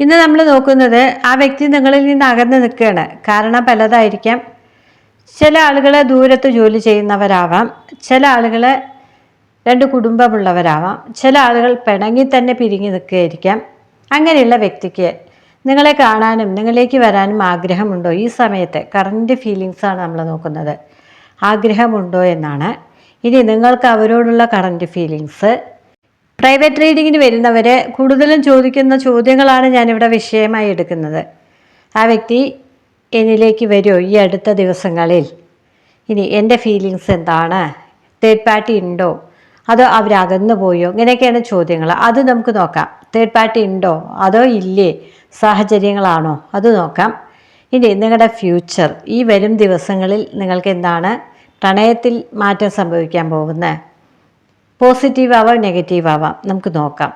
ഇന്ന് നമ്മൾ നോക്കുന്നത് ആ വ്യക്തി നിങ്ങളിൽ നിന്ന് അകന്നു നിൽക്കുകയാണ്. കാരണം പലതായിരിക്കാം. ചില ആളുകൾ ദൂരത്ത് ജോലി ചെയ്യുന്നവരാവാം. ചില ആളുകൾ രണ്ട് കുടുംബമുള്ളവരാവാം. ചില ആളുകൾ പിണങ്ങി തന്നെ പിരിഞ്ഞു നിൽക്കുകയായിരിക്കാം. അങ്ങനെയുള്ള വ്യക്തിക്ക് നിങ്ങളെ കാണാനും നിങ്ങളിലേക്ക് വരാനും ആഗ്രഹമുണ്ടോ? ഈ സമയത്ത് കറന്റ് ഫീലിങ്സാണ് നമ്മൾ നോക്കുന്നത്. ആഗ്രഹമുണ്ടോ എന്നാണ്. ഇനി നിങ്ങൾക്ക് അവരോടുള്ള കറന്റ് ഫീലിങ്സ് പ്രൈവറ്റ് റീഡിങ്ങിന് വരുന്നവർ കൂടുതലും ചോദിക്കുന്ന ചോദ്യങ്ങളാണ് ഞാനിവിടെ വിഷയമായി എടുക്കുന്നത്. ആ വ്യക്തി എന്നിലേക്ക് വരുമോ ഈ അടുത്ത ദിവസങ്ങളിൽ? ഇനി എന്റെ ഫീലിങ്സ് എന്താണ്? തേർഡ് പാർട്ടി ഉണ്ടോ? അതോ അവരകന്നു പോയോ? ഇങ്ങനെയൊക്കെയാണ് ചോദ്യങ്ങൾ. അത് നമുക്ക് നോക്കാം. തേർഡ് പാർട്ടി ഉണ്ടോ? അതോ ഇല്ലേ? സാഹചര്യങ്ങളാണോ? അത് നോക്കാം. ഇനി നിങ്ങളുടെ ഫ്യൂച്ചർ ഈ വരും ദിവസങ്ങളിൽ നിങ്ങൾക്ക് എന്താണ് പ്രണയത്തിൽ മാറ്റം സംഭവിക്കാൻ പോകുന്നത്? പോസിറ്റീവ് ആവാം നെഗറ്റീവ് ആവാം നമുക്ക് നോക്കാം.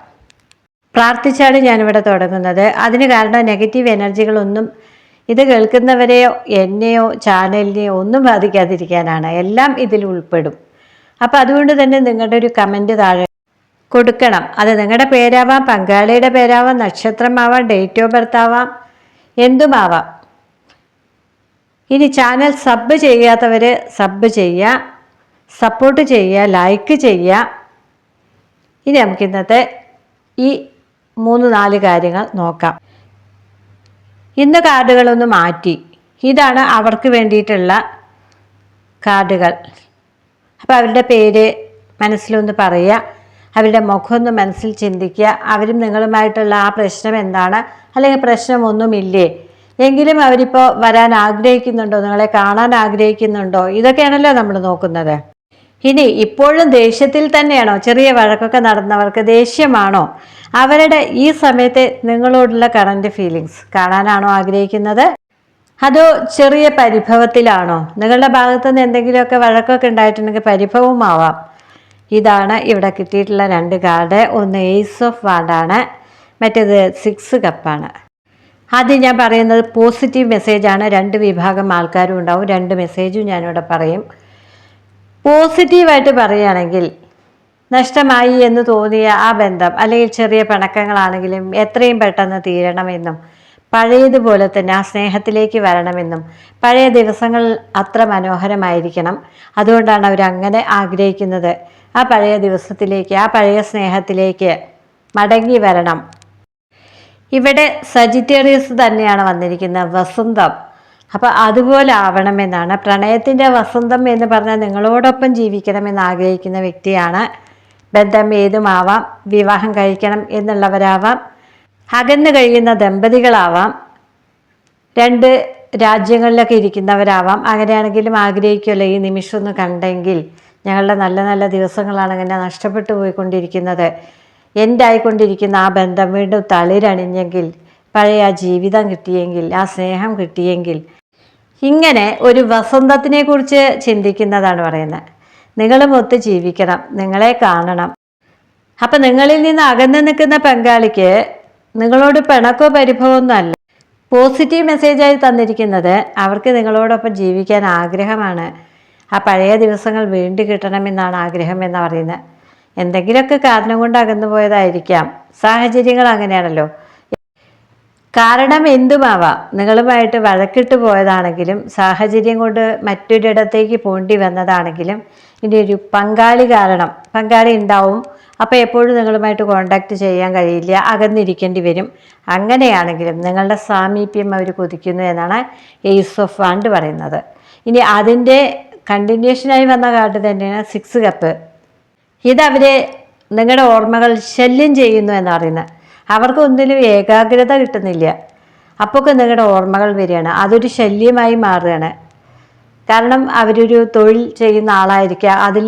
പ്രാർത്ഥിച്ചാണ് ഞാനിവിടെ തുടങ്ങുന്നത്. അതിന് കാരണം നെഗറ്റീവ് എനർജികളൊന്നും ഇത് കേൾക്കുന്നവരെയോ എന്നെയോ ചാനലിനെയോ ഒന്നും ബാധിക്കാതിരിക്കാനാണ്. എല്ലാം ഇതിൽ ഉൾപ്പെടും. അപ്പോൾ അതുകൊണ്ട് തന്നെ നിങ്ങളുടെ ഒരു കമന്റ് താഴെ കൊടുക്കണം. അത് നിങ്ങളുടെ പേരാവാം പങ്കാളിയുടെ പേരാവാം നക്ഷത്രമാവാം ഡേറ്റ് ഓഫ് ബർത്ത് ആവാം എന്തുമാവാം. ഇനി ചാനൽ സബ് ചെയ്യാത്തവർ സബ് ചെയ്യുക. സപ്പോർട്ട് ചെയ്യുക ലൈക്ക് ചെയ്യുക. ഇനി നമുക്ക് ഇന്നത്തെ ഈ മൂന്ന് നാല് കാര്യങ്ങൾ നോക്കാം. ഇന്ന് കാർഡുകളൊന്ന് മാറ്റി. ഇതാണ് അവർക്ക് വേണ്ടിയിട്ടുള്ള കാർഡുകൾ അപ്പോൾ അവരുടെ പേര് മനസ്സിലൊന്ന് പറയുക. അവരുടെ മുഖമൊന്ന് മനസ്സിൽ ചിന്തിക്കുക. അവരും നിങ്ങളുമായിട്ടുള്ള ആ പ്രശ്നം എന്താണ്? അല്ലെങ്കിൽ പ്രശ്നമൊന്നുമില്ലേ? എങ്കിലും അവരിപ്പോൾ വരാൻ ആഗ്രഹിക്കുന്നുണ്ടോ? നിങ്ങളെ കാണാൻ ആഗ്രഹിക്കുന്നുണ്ടോ? ഇതൊക്കെയാണല്ലോ നമ്മൾ നോക്കുന്നത്. ഇനി ഇപ്പോഴും ദേഷ്യത്തിൽ തന്നെയാണോ? ചെറിയ വഴക്കൊക്കെ നടന്നവർക്ക് ദേഷ്യമാണോ? അവരുടെ ഈ സമയത്തെ നിങ്ങളോടുള്ള കറണ്ട് ഫീലിങ്സ് കാണാനാണോ ആഗ്രഹിക്കുന്നത്? അതോ ചെറിയ പരിഭവത്തിലാണോ? നിങ്ങളുടെ ഭാഗത്തു നിന്ന് എന്തെങ്കിലുമൊക്കെ വഴക്കൊക്കെ ഉണ്ടായിട്ടുണ്ടെങ്കിൽ പരിഭവമാവാം ഇതാണ് ഇവിടെ കിട്ടിയിട്ടുള്ള രണ്ട് കാർഡ് ഒന്ന് എയ്സ് ഓഫ് വാർഡാണ് മറ്റേത് സിക്സ് കപ്പാണ് ആദ്യം ഞാൻ പറയുന്നത് പോസിറ്റീവ് മെസ്സേജാണ് രണ്ട് വിഭാഗം ആൾക്കാരും ഉണ്ടാവും. രണ്ട് മെസ്സേജും ഞാനിവിടെ പറയും. പോസിറ്റീവായിട്ട് പറയുകയാണെങ്കിൽ നഷ്ടമായി എന്ന് തോന്നിയ ആ ബന്ധം അല്ലെങ്കിൽ ചെറിയ പിണക്കങ്ങളാണെങ്കിലും എത്രയും പെട്ടെന്ന് തീരണമെന്നും പഴയതുപോലെ തന്നെ ആ സ്നേഹത്തിലേക്ക് വരണമെന്നും പഴയ ദിവസങ്ങൾ അത്ര മനോഹരമായിരിക്കണം. അതുകൊണ്ടാണ് അവരങ്ങനെ ആഗ്രഹിക്കുന്നത് ആ പഴയ ദിവസത്തിലേക്ക് ആ പഴയ സ്നേഹത്തിലേക്ക് മടങ്ങി വരണം. ഇവിടെ സജിറ്റേറിയസ് തന്നെയാണ് വന്നിരിക്കുന്നത്. വസന്തം. അപ്പോൾ അതുപോലെ ആവണമെന്നാണ് പ്രണയത്തിന്റെ വസന്തം എന്ന് പറഞ്ഞാൽ നിങ്ങളോടൊപ്പം ജീവിക്കണമെന്ന് ആഗ്രഹിക്കുന്ന വ്യക്തിയാണ്. ബന്ധം ഏതുമാവാം വിവാഹം കഴിക്കണം എന്നുള്ളവരാവാം അകന്നു കഴിയുന്ന ദമ്പതികളാവാം രണ്ട് രാജ്യങ്ങളിലൊക്കെ ഇരിക്കുന്നവരാവാം. അങ്ങനെയാണെങ്കിലും ആഗ്രഹിക്കുമല്ലോ ഈ നിമിഷം ഒന്ന് കണ്ടെങ്കിൽ. ഞങ്ങളുടെ നല്ല നല്ല ദിവസങ്ങളാണ് അങ്ങനെ നഷ്ടപ്പെട്ടു പോയിക്കൊണ്ടിരിക്കുന്നത്. എന്റായിക്കൊണ്ടിരിക്കുന്ന ആ ബന്ധം വീണ്ടും തളിരണിഞ്ഞെങ്കിൽ പഴയ ആ ജീവിതം കിട്ടിയെങ്കിൽ ആ സ്നേഹം കിട്ടിയെങ്കിൽ ഇങ്ങനെ ഒരു വസന്തത്തിനെ കുറിച്ച് ചിന്തിക്കുന്നതാണ് പറയുന്നത്. നിങ്ങളും ഒത്ത് ജീവിക്കണം നിങ്ങളെ കാണണം. അപ്പം നിങ്ങളിൽ നിന്ന് അകന്നു നിൽക്കുന്ന പങ്കാളിക്ക് നിങ്ങളോട് പിണക്കോ പരിഭവമൊന്നും അല്ല. പോസിറ്റീവ് മെസ്സേജായി തന്നിരിക്കുന്നത് അവർക്ക് നിങ്ങളോടൊപ്പം ജീവിക്കാൻ ആഗ്രഹമാണ്. ആ പഴയ ദിവസങ്ങൾ വീണ്ടും കിട്ടണമെന്നാണ് ആഗ്രഹം എന്ന് പറയുന്നത്. എന്തെങ്കിലുമൊക്കെ കാരണം കൊണ്ട് അകന്നു പോയതായിരിക്കാം. സാഹചര്യങ്ങൾ അങ്ങനെയാണല്ലോ. കാരണം എന്തുമാവാം? നിങ്ങളുമായിട്ട് വഴക്കിട്ട് പോയതാണെങ്കിലും സാഹചര്യം കൊണ്ട് മറ്റൊരിടത്തേക്ക് പോണ്ടി വന്നതാണെങ്കിലും ഇനി ഒരു പങ്കാളി കാരണം പങ്കാളി ഉണ്ടാവും. അപ്പോൾ എപ്പോഴും നിങ്ങളുമായിട്ട് കോണ്ടാക്ട് ചെയ്യാൻ കഴിയില്ല അകന്നിരിക്കേണ്ടി വരും. അങ്ങനെയാണെങ്കിലും നിങ്ങളുടെ സാമീപ്യം അവർ കൊതിക്കുന്നു എന്നാണ് എയ്സ് ഓഫ് വാണ്ട് പറയുന്നത്. ഇനി അതിന്റെ കണ്ടിന്യൂഷനായി വന്ന കാർഡ് തന്നെയാണ് സിക്സ് കപ്പ് ഇതവരെ നിങ്ങളുടെ ഓർമ്മകൾ ശല്യം ചെയ്യുന്നു എന്ന് അവർക്ക് ഒന്നിലും ഏകാഗ്രത കിട്ടുന്നില്ല. അപ്പോഴൊക്കെ നിങ്ങളുടെ ഓർമ്മകൾ വരികയാണ്. അതൊരു ശല്യമായി മാറുകയാണ്. കാരണം അവരൊരു തൊഴിൽ ചെയ്യുന്ന ആളായിരിക്കുക. അതിൽ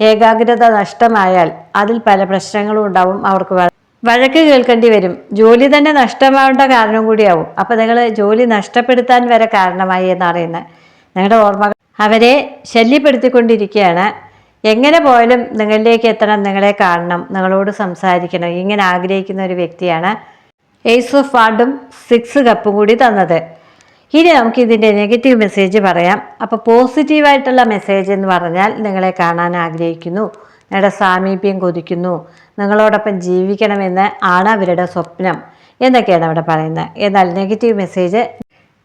ഏകാഗ്രത നഷ്ടമായാൽ അതിൽ പല പ്രശ്നങ്ങളും ഉണ്ടാവും. അവർക്ക് വഴക്ക് കേൾക്കേണ്ടി വരും. ജോലി തന്നെ നഷ്ടമാവേണ്ട കാരണം കൂടിയാവും. അപ്പോൾ നിങ്ങൾ ജോലി നഷ്ടപ്പെടുത്താൻ വരെ കാരണമായി എന്ന് പറയുന്നത്. നിങ്ങളുടെ ഓർമ്മകൾ അവരെ ശല്യപ്പെടുത്തിക്കൊണ്ടിരിക്കുകയാണ്. എങ്ങനെ പോയാലും നിങ്ങളിലേക്ക് എത്തണം നിങ്ങളെ കാണണം നിങ്ങളോട് സംസാരിക്കണം. ഇങ്ങനെ ആഗ്രഹിക്കുന്ന ഒരു വ്യക്തിയാണ് എയ്സ് ഓഫ് വാർഡും സിക്സ് കപ്പും കൂടി തന്നത്. ഇനി നമുക്ക് ഇതിന്റെ നെഗറ്റീവ് മെസ്സേജ് പറയാം. അപ്പോൾ പോസിറ്റീവായിട്ടുള്ള മെസ്സേജ് എന്ന് പറഞ്ഞാൽ നിങ്ങളെ കാണാൻ ആഗ്രഹിക്കുന്നു നിങ്ങളുടെ സാമീപ്യം കൊതിക്കുന്നു നിങ്ങളോടൊപ്പം ജീവിക്കണമെന്ന് ആണ് അവരുടെ സ്വപ്നം എന്നൊക്കെയാണ് അവിടെ പറയുന്നത്. എന്നാൽ നെഗറ്റീവ് മെസ്സേജ്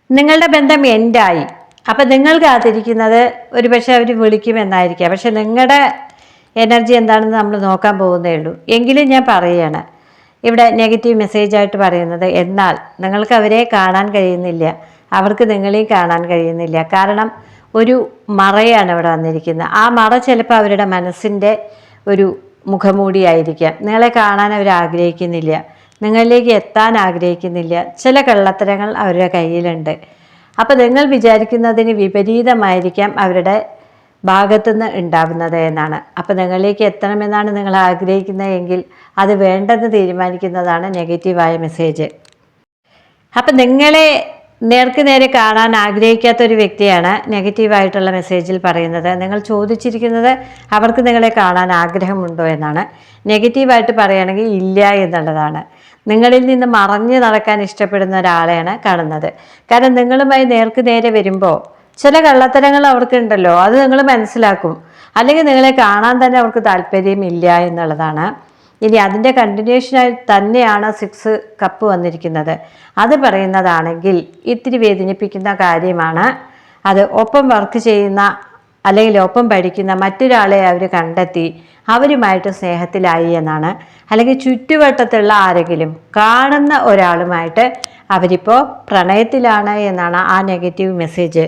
നിങ്ങളുടെ ബന്ധം എൻഡായി അപ്പം നിങ്ങൾ കാത്തിരിക്കുന്നത് ഒരു പക്ഷേ അവർ വിളിക്കുമെന്നായിരിക്കാം. പക്ഷെ നിങ്ങളുടെ എനർജി എന്താണെന്ന് നമ്മൾ നോക്കാൻ പോകുന്നേ ഉള്ളൂ. എങ്കിലും ഞാൻ പറയുകയാണ് ഇവിടെ നെഗറ്റീവ് മെസ്സേജായിട്ട് പറയുന്നത് എന്നാൽ നിങ്ങൾക്ക് അവരെ കാണാൻ കഴിയുന്നില്ല. അവർക്ക് നിങ്ങളെയും കാണാൻ കഴിയുന്നില്ല. കാരണം ഒരു മറയാണ് ഇവിടെ വന്നിരിക്കുന്നത്. ആ മറ ചിലപ്പോൾ അവരുടെ മനസ്സിന്റെ ഒരു മുഖമൂടിയായിരിക്കാം. നിങ്ങളെ കാണാൻ അവർ ആഗ്രഹിക്കുന്നില്ല. നിങ്ങളിലേക്ക് എത്താൻ ആഗ്രഹിക്കുന്നില്ല. ചില കള്ളത്തരങ്ങൾ അവരുടെ കയ്യിലുണ്ട്. അപ്പോൾ നിങ്ങൾ വിചാരിക്കുന്നതിന് വിപരീതമായിരിക്കാം അവരുടെ ഭാഗത്തുനിന്ന് ഉണ്ടാവുന്നത് എന്നാണ്. അപ്പോൾ നിങ്ങളിലേക്ക് എത്തണമെന്നാണ് നിങ്ങൾ ആഗ്രഹിക്കുന്നതെങ്കിൽ അത് വേണ്ടെന്ന് തീരുമാനിക്കുന്നതാണ് നെഗറ്റീവായ മെസ്സേജ്. അപ്പം നിങ്ങളെ നേർക്ക് നേരെ കാണാൻ ആഗ്രഹിക്കാത്ത ഒരു വ്യക്തിയാണ് നെഗറ്റീവായിട്ടുള്ള മെസ്സേജിൽ പറയുന്നത്. നിങ്ങൾ ചോദിച്ചിരിക്കുന്നത് അവർക്ക് നിങ്ങളെ കാണാൻ ആഗ്രഹമുണ്ടോ എന്നാണ്. നെഗറ്റീവായിട്ട് പറയുകയാണെങ്കിൽ ഇല്ല എന്നുള്ളതാണ്. നിങ്ങളിൽ നിന്ന് മറഞ്ഞു നടക്കാൻ ഇഷ്ടപ്പെടുന്ന ഒരാളെയാണ് കാണുന്നത്. കാരണം നിങ്ങളുമായി നേർക്ക് നേരെ വരുമ്പോൾ ചില കള്ളത്തരങ്ങൾ അവർക്കുണ്ടല്ലോ അത് നിങ്ങൾ മനസ്സിലാക്കും. അല്ലെങ്കിൽ നിങ്ങളെ കാണാൻ തന്നെ അവർക്ക് താല്പര്യമില്ല എന്നുള്ളതാണ്. ഇനി അതിന്റെ കണ്ടിന്യൂഷനായി തന്നെയാണ് സിക്സ് കപ്പ് വന്നിരിക്കുന്നത്. അത് പറയുന്നതാണെങ്കിൽ ഇത്തിരി വേദനിപ്പിക്കുന്ന കാര്യമാണ്. അത് ഒപ്പം വർക്ക് ചെയ്യുന്ന അല്ലെങ്കിൽ ഒപ്പം പഠിക്കുന്ന മറ്റൊരാളെ അവർ കണ്ടെത്തി അവരുമായിട്ട് സ്നേഹത്തിലായി എന്നാണ്. അല്ലെങ്കിൽ ചുറ്റുവട്ടത്തുള്ള ആരെങ്കിലും കാണുന്ന ഒരാളുമായിട്ട് അവരിപ്പോൾ പ്രണയത്തിലാണ് എന്നാണ് ആ നെഗറ്റീവ് മെസ്സേജ്.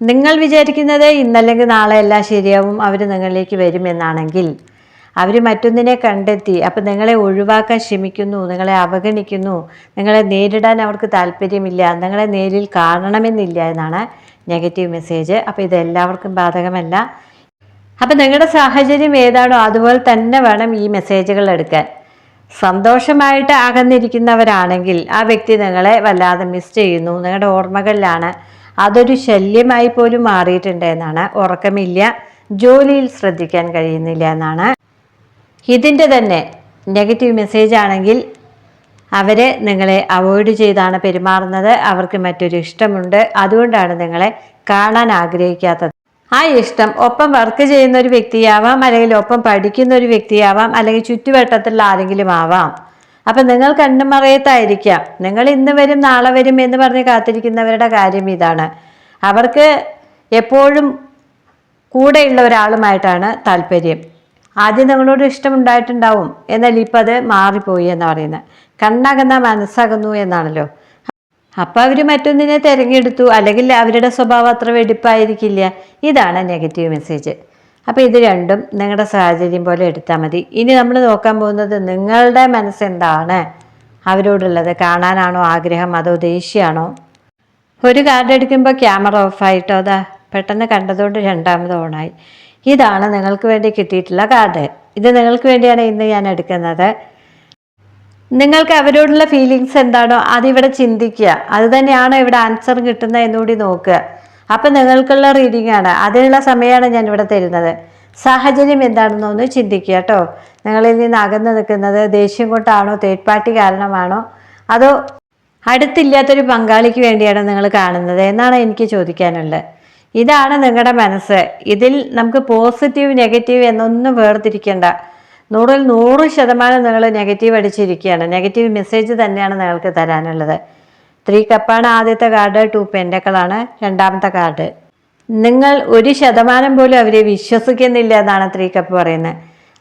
നിങ്ങൾ വിചാരിക്കുന്നത് ഇന്നല്ലെങ്കിൽ നാളെ എല്ലാം ശരിയാവും അവർ നിങ്ങളിലേക്ക് വരുമെന്നാണെങ്കിൽ അവർ മറ്റൊന്നിനെ കണ്ടെത്തി അപ്പം നിങ്ങളെ ഒഴിവാക്കാൻ ശ്രമിക്കുന്നു നിങ്ങളെ അവഗണിക്കുന്നു നിങ്ങളെ നേരിടാൻ അവർക്ക് താല്പര്യമില്ല നിങ്ങളെ നേരിൽ കാണണമെന്നില്ല എന്നാണ് നെഗറ്റീവ് മെസ്സേജ്. അപ്പോൾ ഇതെല്ലാവർക്കും ബാധകമല്ല. അപ്പം നിങ്ങളുടെ സാഹചര്യം ഏതാണോ അതുപോലെ തന്നെ വേണം ഈ മെസ്സേജുകൾ എടുക്കാൻ. സന്തോഷമായിട്ട് അകന്നിരിക്കുന്നവരാണെങ്കിൽ ആ വ്യക്തി നിങ്ങളെ വല്ലാതെ മിസ് ചെയ്യുന്നു. നിങ്ങളുടെ ഓർമ്മകളിലാണ് അതൊരു ശല്യമായി പോലും മാറിയിട്ടുണ്ട് എന്നാണ് ഉറക്കമില്ല ജോലിയിൽ ശ്രദ്ധിക്കാൻ കഴിയുന്നില്ല എന്നാണ്. ഇതിന്റെ തന്നെ നെഗറ്റീവ് മെസ്സേജ് ആണെങ്കിൽ അവരെ നിങ്ങളെ അവോയ്ഡ് ചെയ്താണ് പെരുമാറുന്നത്. അവർക്ക് മറ്റൊരു ഇഷ്ടമുണ്ട്. അതുകൊണ്ടാണ് നിങ്ങളെ കാണാൻ ആഗ്രഹിക്കാത്തത്. ആ ഇഷ്ടം. ഒപ്പം വർക്ക് ചെയ്യുന്ന ഒരു വ്യക്തിയാവാം അല്ലെങ്കിൽ ഒപ്പം പഠിക്കുന്ന ഒരു വ്യക്തിയാവാം അല്ലെങ്കിൽ ചുറ്റുവട്ടത്തുള്ള ആരെങ്കിലും ആവാം. അപ്പം നിങ്ങൾ കണ്ണുമറയത്തായിരിക്കാം. നിങ്ങൾ ഇന്ന് വരും നാളെ വരും എന്ന് പറഞ്ഞ് കാത്തിരിക്കുന്നവരുടെ കാര്യം ഇതാണ്. അവർക്ക് എപ്പോഴും കൂടെയുള്ള ഒരാളുമായിട്ടാണ് താല്പര്യം. ആദ്യം നിങ്ങളോട് ഇഷ്ടമുണ്ടായിട്ടുണ്ടാവും എന്നാൽ ഇപ്പം അത് മാറിപ്പോയി എന്ന് പറയുന്നത് കണ്ണകന്ന മനസ്സകന്നു എന്നാണല്ലോ. അപ്പം അവർ മറ്റൊന്നിനെ തിരഞ്ഞെടുത്തു അല്ലെങ്കിൽ അവരുടെ സ്വഭാവം അത്ര വെടിപ്പായിരിക്കില്ല. ഇതാണ് നെഗറ്റീവ് മെസ്സേജ്. അപ്പോൾ ഇത് രണ്ടും നിങ്ങളുടെ സാഹചര്യം പോലെ എടുത്താൽ മതി. ഇനി നമ്മൾ നോക്കാൻ പോകുന്നത് നിങ്ങളുടെ മനസ്സെന്താണ്? അവരോടുള്ളത് കാണാനാണോ ആഗ്രഹം? അതോ ദേഷ്യമാണോ? ഒരു കാർഡ് എടുക്കുമ്പോൾ ക്യാമറ ഓഫായിട്ടോ? അതാ പെട്ടെന്ന് കണ്ടതുകൊണ്ട് രണ്ടാമത് ഓണായി. ഇതാണ് നിങ്ങൾക്ക് വേണ്ടി കിട്ടിയിട്ടുള്ള കാർഡ്. ഇത് നിങ്ങൾക്ക് വേണ്ടിയാണ് ഇന്ന് ഞാൻ എടുക്കുന്നത്. നിങ്ങൾക്ക് അവരോടുള്ള ഫീലിങ്സ് എന്താണോ അതിവിടെ ചിന്തിക്കുക. അത് തന്നെയാണോ ഇവിടെ ആൻസർ കിട്ടുന്നത് എന്നുകൂടി നോക്കുക. അപ്പം നിങ്ങൾക്കുള്ള റീഡിംഗ് ആണ്. അതിനുള്ള സമയമാണ് ഞാൻ ഇവിടെ തരുന്നത്. സാഹചര്യം എന്താണെന്ന് ഒന്ന് ചിന്തിക്കുക കേട്ടോ. നിങ്ങളിൽ നിന്ന് അകന്നു നിൽക്കുന്നത് ദേഷ്യം കൊണ്ടാണോ തേർഡ് പാർട്ടി കാരണമാണോ? അതോ അടുത്തില്ലാത്തൊരു പങ്കാളിക്ക് വേണ്ടിയാണ് നിങ്ങൾ കാണുന്നത് എന്നാണ് എനിക്ക് ചോദിക്കാനുള്ളത്. ഇതാണ് നിങ്ങളുടെ മനസ്സ്. ഇതിൽ നമുക്ക് പോസിറ്റീവ് നെഗറ്റീവ് എന്നൊന്നും വേർതിരിക്കേണ്ട. നൂറിൽ നൂറ് ശതമാനം നിങ്ങൾ നെഗറ്റീവ് അടിച്ചിരിക്കുകയാണ്. നെഗറ്റീവ് മെസ്സേജ് തന്നെയാണ് നിങ്ങൾക്ക് തരാനുള്ളത്. ത്രീ കപ്പാണ് ആദ്യത്തെ കാർഡ് ടു പെൻഡക്കളാണ് രണ്ടാമത്തെ കാർഡ് നിങ്ങൾ ഒരു ശതമാനം പോലും അവരെ വിശ്വസിക്കുന്നില്ല എന്നാണ് ത്രീ കപ്പ് പറയുന്നത്.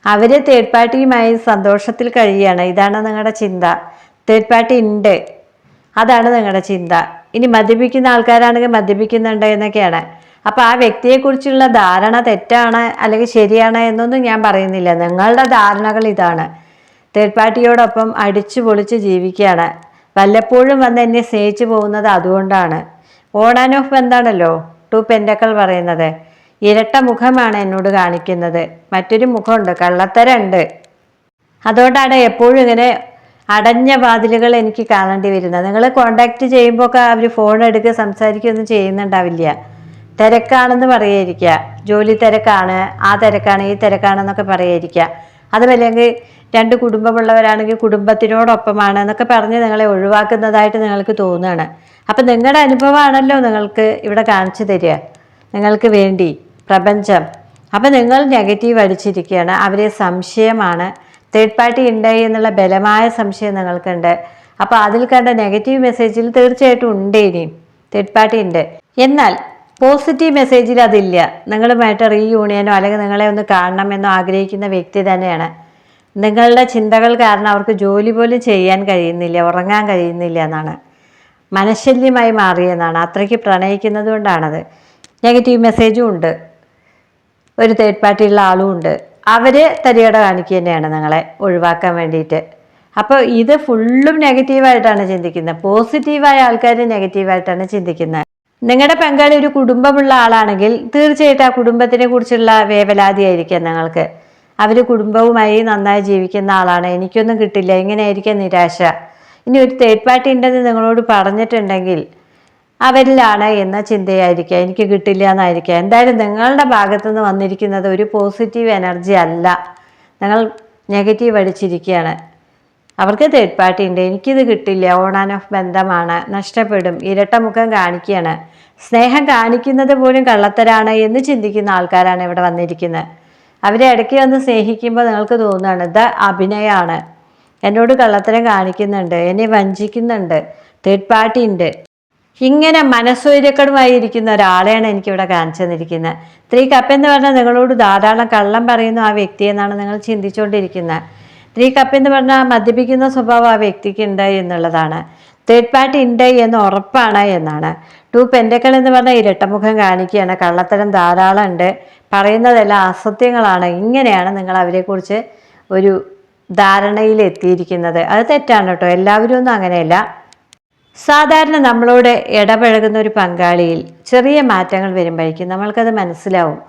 അവർ തേർഡ് പാർട്ടിയുമായി സന്തോഷത്തിൽ കഴിയുകയാണ്. ഇതാണ് നിങ്ങളുടെ ചിന്ത. തേർഡ് പാർട്ടി ഉണ്ട്. അതാണ് നിങ്ങളുടെ ചിന്ത. ഇനി മദ്യപിക്കുന്ന ആൾക്കാരാണെങ്കിൽ മദ്യപിക്കുന്നുണ്ട് എന്നൊക്കെയാണ്. അപ്പോൾ ആ വ്യക്തിയെക്കുറിച്ചുള്ള ധാരണ തെറ്റാണ് അല്ലെങ്കിൽ ശരിയാണ് എന്നൊന്നും ഞാൻ പറയുന്നില്ല. നിങ്ങളുടെ ധാരണകൾ ഇതാണ്. തേർഡ് പാർട്ടിയോടൊപ്പം അടിച്ചു പൊളിച്ച് ജീവിക്കുകയാണ്. വല്ലപ്പോഴും വന്ന് എന്നെ സ്നേഹിച്ചു പോകുന്നത് അതുകൊണ്ടാണ്. ഓൺ ആൻഡ് ഓഫ് എന്താണല്ലോ? ടു പെൻഡക്കൾ പറയുന്നത്. ഇരട്ട മുഖമാണ് എന്നോട് കാണിക്കുന്നത്. മറ്റൊരു മുഖമുണ്ട്. കള്ളത്തരമുണ്ട്. അതുകൊണ്ടാണ് എപ്പോഴും ഇങ്ങനെ അടഞ്ഞ വാതിലുകൾ എനിക്ക് കാണേണ്ടി വരുന്നത്. നിങ്ങൾ കോണ്ടാക്ട് ചെയ്യുമ്പോൾ ഒക്കെ അവർ ഫോൺ എടുക്കുക സംസാരിക്കുകയൊന്നും ചെയ്യുന്നുണ്ടാവില്ല. തിരക്കാണെന്ന് പറയായിരിക്കുക ജോലി തിരക്കാണ് ആ തിരക്കാണ് ഈ തിരക്കാണെന്നൊക്കെ പറയായിരിക്കുക അതുമല്ലെങ്കിൽ രണ്ട് കുടുംബമുള്ളവരാണെങ്കിൽ കുടുംബത്തിനോടൊപ്പമാണ് എന്നൊക്കെ പറഞ്ഞ് നിങ്ങളെ ഒഴിവാക്കുന്നതായിട്ട് നിങ്ങൾക്ക് തോന്നുകയാണ്. അപ്പം നിങ്ങളുടെ അനുഭവമാണല്ലോ നിങ്ങൾക്ക് ഇവിടെ കാണിച്ചു തരിക. നിങ്ങൾക്ക് വേണ്ടി പ്രപഞ്ചം. അപ്പം നിങ്ങൾ നെഗറ്റീവ് അടിച്ചിരിക്കുകയാണ്. അവരെ സംശയമാണ്. തേർഡ് പാർട്ടി ഉണ്ട് എന്നുള്ള ബലമായ സംശയം നിങ്ങൾക്കുണ്ട്. അപ്പോൾ അതിൽ കണ്ട നെഗറ്റീവ് മെസ്സേജിൽ തീർച്ചയായിട്ടും ഉണ്ട് ഇനിയും. തേർഡ് പാർട്ടി ഉണ്ട്. എന്നാൽ പോസിറ്റീവ് മെസ്സേജിൽ അതില്ല. നിങ്ങളുമായിട്ട് റീയൂണിയനോ അല്ലെങ്കിൽ നിങ്ങളെ ഒന്ന് കാണണമെന്നോ ആഗ്രഹിക്കുന്ന വ്യക്തി തന്നെയാണ്. നിങ്ങളുടെ ചിന്തകൾ കാരണം അവർക്ക് ജോലി പോലും ചെയ്യാൻ കഴിയുന്നില്ല ഉറങ്ങാൻ കഴിയുന്നില്ല എന്നാണ്. മനഃശല്യമായി മാറിയെന്നാണ് അത്രയ്ക്ക് പ്രണയിക്കുന്നത് കൊണ്ടാണത്. നെഗറ്റീവ് മെസ്സേജും ഉണ്ട്. ഒരു തേർഡ് പാർട്ടിയുള്ള ആളും ഉണ്ട്. അവർ തരികട കാണിക്കുക തന്നെയാണ് നിങ്ങളെ ഒഴിവാക്കാൻ വേണ്ടിയിട്ട്. അപ്പോൾ ഇത് ഫുള്ളും നെഗറ്റീവായിട്ടാണ് ചിന്തിക്കുന്നത്. പോസിറ്റീവായ ആൾക്കാർ നെഗറ്റീവായിട്ടാണ് ചിന്തിക്കുന്നത്. നിങ്ങളുടെ പങ്കാളി ഒരു കുടുംബമുള്ള ആളാണെങ്കിൽ തീർച്ചയായിട്ടും ആ കുടുംബത്തിനെ കുറിച്ചുള്ള വേവലാതിയായിരിക്കാം നിങ്ങൾക്ക് അവർ കുടുംബവുമായി നന്നായി ജീവിക്കുന്ന ആളാണ്. എനിക്കൊന്നും കിട്ടില്ല. ഇങ്ങനെയായിരിക്കും നിരാശ. ഇനി ഒരു തേർഡ് പാർട്ടി ഉണ്ടെന്ന് നിങ്ങളോട് പറഞ്ഞിട്ടുണ്ടെങ്കിൽ അവരിലാണ് എന്ന ചിന്തയായിരിക്കാം. എനിക്ക് കിട്ടില്ല എന്നായിരിക്കാം. എന്തായാലും നിങ്ങളുടെ ഭാഗത്തു നിന്ന് വന്നിരിക്കുന്നത് ഒരു പോസിറ്റീവ് എനർജി അല്ല. നിങ്ങൾ നെഗറ്റീവ് അടിച്ചിരിക്കുകയാണ്. അവർക്ക് തേർഡ് പാർട്ടി ഉണ്ട്. എനിക്കിത് കിട്ടില്ല. ഓൺ ആൻഡ് ഓഫ് ബന്ധമാണ്. നഷ്ടപ്പെടും. ഇരട്ട മുഖം കാണിക്കുകയാണ് സ്നേഹം കാണിക്കുന്നത് പോലും കള്ളത്തരാണ് എന്ന് ചിന്തിക്കുന്ന ആൾക്കാരാണ് ഇവിടെ വന്നിരിക്കുന്നത്. അവരെ ഇടയ്ക്ക് വന്ന് സ്നേഹിക്കുമ്പോൾ നിങ്ങൾക്ക് തോന്നുകയാണ് ഇത് അഭിനയമാണ് എന്നോട് കള്ളത്തരം കാണിക്കുന്നുണ്ട്. എന്നെ വഞ്ചിക്കുന്നുണ്ട്. തേർഡ് പാർട്ടി ഉണ്ട്. ഇങ്ങനെ മനസ്സൊരുക്കടുമായി ഇരിക്കുന്ന ഒരാളെയാണ് എനിക്കിവിടെ കാണിച്ചു തന്നിരിക്കുന്നത്. ത്രീ കപ്പ് എന്ന് പറഞ്ഞാൽ നിങ്ങളോട് ധാരാളം കള്ളം പറയുന്ന ആ വ്യക്തി എന്നാണ് നിങ്ങൾ ചിന്തിച്ചുകൊണ്ടിരിക്കുന്നത്. ത്രീ കപ്പ് എന്ന് പറഞ്ഞാൽ മദ്യപിക്കുന്ന സ്വഭാവം ആ വ്യക്തിക്ക് ഉണ്ട് എന്നുള്ളതാണ്. തേർഡ് പാർട്ടി ഉണ്ട് എന്ന് ഉറപ്പാണ് എന്നാണ്. ടു പെൻഡക്കൾ എന്ന് പറഞ്ഞാൽ ഇരട്ടമുഖം കാണിക്കുകയാണ്. കള്ളത്തരം ധാരാളം ഉണ്ട്. പറയുന്നതെല്ലാം അസത്യങ്ങളാണ്. ഇങ്ങനെയാണ് നിങ്ങൾ അവരെക്കുറിച്ച് ഒരു ധാരണയിൽ എത്തിയിരിക്കുന്നത്. അത് തെറ്റാണ് കേട്ടോ. എല്ലാവരും ഒന്നും അങ്ങനെയല്ല. സാധാരണ നമ്മളോട് ഇടപഴകുന്ന ഒരു പങ്കാളിയിൽ ചെറിയ മാറ്റങ്ങൾ വരുമ്പോഴേക്കും നമ്മൾക്കത് മനസ്സിലാവും.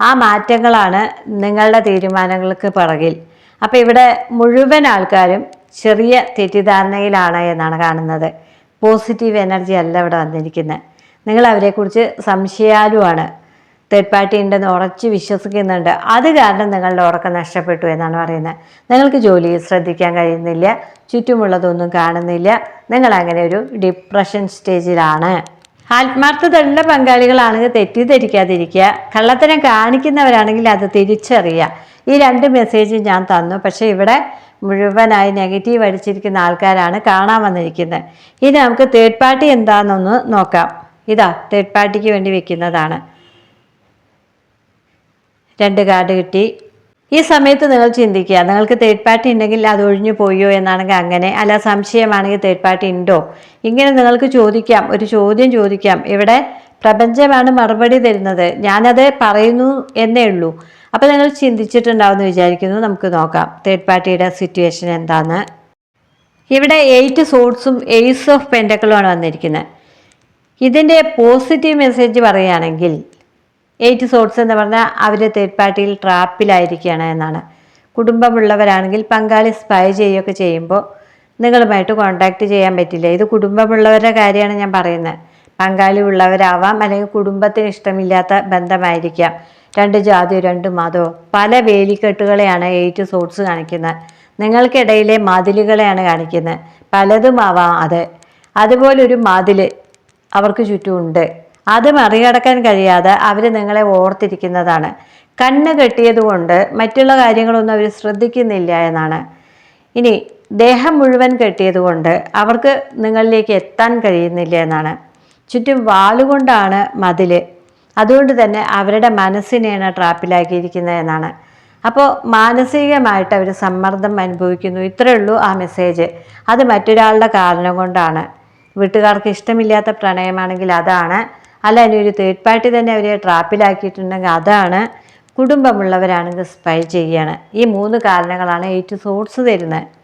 ആ മാറ്റങ്ങളാണ് നിങ്ങളുടെ തീരുമാനങ്ങൾക്ക് പിറകിൽ. അപ്പോൾ ഇവിടെ മുഴുവൻ ആൾക്കാരും ചെറിയ തെറ്റിദ്ധാരണയിലാണ് എന്നാണ് കാണുന്നത്. പോസിറ്റീവ് എനർജി അല്ല ഇവിടെ വന്നിരിക്കുന്നത് നിങ്ങൾ അവരെക്കുറിച്ച് സംശയാലുമാണ് തേർഡ് പാർട്ടി ഉണ്ടെന്ന് ഉറച്ച് വിശ്വസിക്കുന്നുണ്ട്. അത് കാരണം നിങ്ങളുടെ ഉറക്കം നഷ്ടപ്പെട്ടു എന്നാണ് പറയുന്നത് നിങ്ങൾക്ക് ജോലി ശ്രദ്ധിക്കാൻ കഴിയുന്നില്ല. ചുറ്റുമുള്ളതൊന്നും കാണുന്നില്ല. നിങ്ങൾ അങ്ങനെ ഒരു ഡിപ്രഷൻ സ്റ്റേജിലാണ് ആത്മാർത്ഥതയുള്ള പങ്കാളികളാണെങ്കിൽ തെറ്റിദ്ധരിക്കാതിരിക്കുക. കള്ളത്തരം കാണിക്കുന്നവരാണെങ്കിൽ അത് തിരിച്ചറിയുക. ഈ രണ്ട് മെസ്സേജും ഞാൻ തന്നു. പക്ഷേ ഇവിടെ മുഴുവനായി നെഗറ്റീവ് അടിച്ചിരിക്കുന്ന ആൾക്കാരാണ് കാണാൻ വന്നിരിക്കുന്നത്. ഇനി നമുക്ക് തേർഡ് പാർട്ടി എന്താണെന്നൊന്ന് നോക്കാം. ഇതാ തേർഡ് പാർട്ടിക്ക് വേണ്ടി വെക്കുന്നതാണ്. രണ്ട് കാർഡ് കിട്ടി. ഈ സമയത്ത് നിങ്ങൾ ചിന്തിക്കുക നിങ്ങൾക്ക് തേർഡ് പാർട്ടി ഉണ്ടെങ്കിൽ അത് ഒഴിഞ്ഞു പോയോ എന്നാണെങ്കിൽ അങ്ങനെ അല്ല സംശയമാണെങ്കിൽ തേർഡ് പാർട്ടി ഉണ്ടോ? ഇങ്ങനെ നിങ്ങൾക്ക് ചോദിക്കാം ഒരു ചോദ്യം ചോദിക്കാം. ഇവിടെ പ്രപഞ്ചമാണ് മറുപടി തരുന്നത്. ഞാനത് പറയുന്നു എന്നേ ഉള്ളൂ. അപ്പോൾ നിങ്ങൾ ചിന്തിച്ചിട്ടുണ്ടാവുമെന്ന് വിചാരിക്കുന്നു. നമുക്ക് നോക്കാം. തേർഡ് പാർട്ടിയുടെ സിറ്റുവേഷൻ എന്താണ് ഇവിടെ എയ്റ്റ് സോഡ്സും എയ്സ് ഓഫ് പെൻഡക്കളുമാണ് വന്നിരിക്കുന്നത്. ഇതിന്റെ പോസിറ്റീവ് മെസ്സേജ് പറയുകയാണെങ്കിൽ എയ്റ്റ് സോഡ്സ് എന്ന് പറഞ്ഞാൽ അവർ തേർഡ് പാർട്ടിയിൽ ട്രാപ്പിലായിരിക്കുകയാണ് എന്നാണ്. കുടുംബമുള്ളവരാണെങ്കിൽ പങ്കാളി സ്പൈ ചെയ്യുകയൊക്കെ ചെയ്യുമ്പോൾ നിങ്ങളുമായിട്ട് കോണ്ടാക്ട് ചെയ്യാൻ പറ്റില്ല. ഇത് കുടുംബമുള്ളവരുടെ കാര്യമാണ് ഞാൻ പറയുന്നത്. പങ്കാളി ഉള്ളവരാവാം അല്ലെങ്കിൽ കുടുംബത്തിന് ഇഷ്ടമില്ലാത്ത ബന്ധമായിരിക്കാം. രണ്ട് ജാതിയോ രണ്ട് മതമോ. പല വേലിക്കെട്ടുകളെയാണ് എയ്റ്റ് സോട്ട്സ് കാണിക്കുന്നത്. നിങ്ങൾക്കിടയിലെ മതിലുകളെയാണ് കാണിക്കുന്നത്. പലതും ആവാം അത്. അതുപോലെ ഒരു മതിൽ അവർക്ക് ചുറ്റുമുണ്ട്. അത് മറികടക്കാൻ കഴിയാതെ അവർ നിങ്ങളെ ഓർത്തിരിക്കുന്നതാണ്. കണ്ണ് കെട്ടിയതുകൊണ്ട് മറ്റുള്ള കാര്യങ്ങളൊന്നും അവർ ശ്രദ്ധിക്കുന്നില്ല എന്നാണ്. ഇനി ദേഹം മുഴുവൻ കെട്ടിയതുകൊണ്ട് അവർക്ക് നിങ്ങളിലേക്ക് എത്താൻ കഴിയുന്നില്ല എന്നാണ്. ചുറ്റും വാളുകൊണ്ടാണ് മതിൽ അതുകൊണ്ട് തന്നെ അവരുടെ മനസ്സിനെയാണ് ട്രാപ്പിലാക്കിയിരിക്കുന്നത് എന്നാണ്. അപ്പോൾ മാനസികമായിട്ട് അവർ സമ്മർദ്ദം അനുഭവിക്കുന്നു. ഇത്രയേ ഉള്ളൂ ആ മെസ്സേജ്. അത് മറ്റൊരാളുടെ കാരണം കൊണ്ടാണ്. വീട്ടുകാർക്ക് ഇഷ്ടമില്ലാത്ത പ്രണയമാണെങ്കിൽ അതാണ്. അല്ല ഇനി ഒരു തേർഡ് പാർട്ടി തന്നെ അവരെ ട്രാപ്പിലാക്കിയിട്ടുണ്ടെങ്കിൽ അതാണ്. കുടുംബമുള്ളവരാണെങ്കിൽ സ്പൈ ചെയ്യാണ്. ഈ മൂന്ന് കാരണങ്ങളാണ് എയ്റ്റ് സോഴ്സ് തരുന്നത്.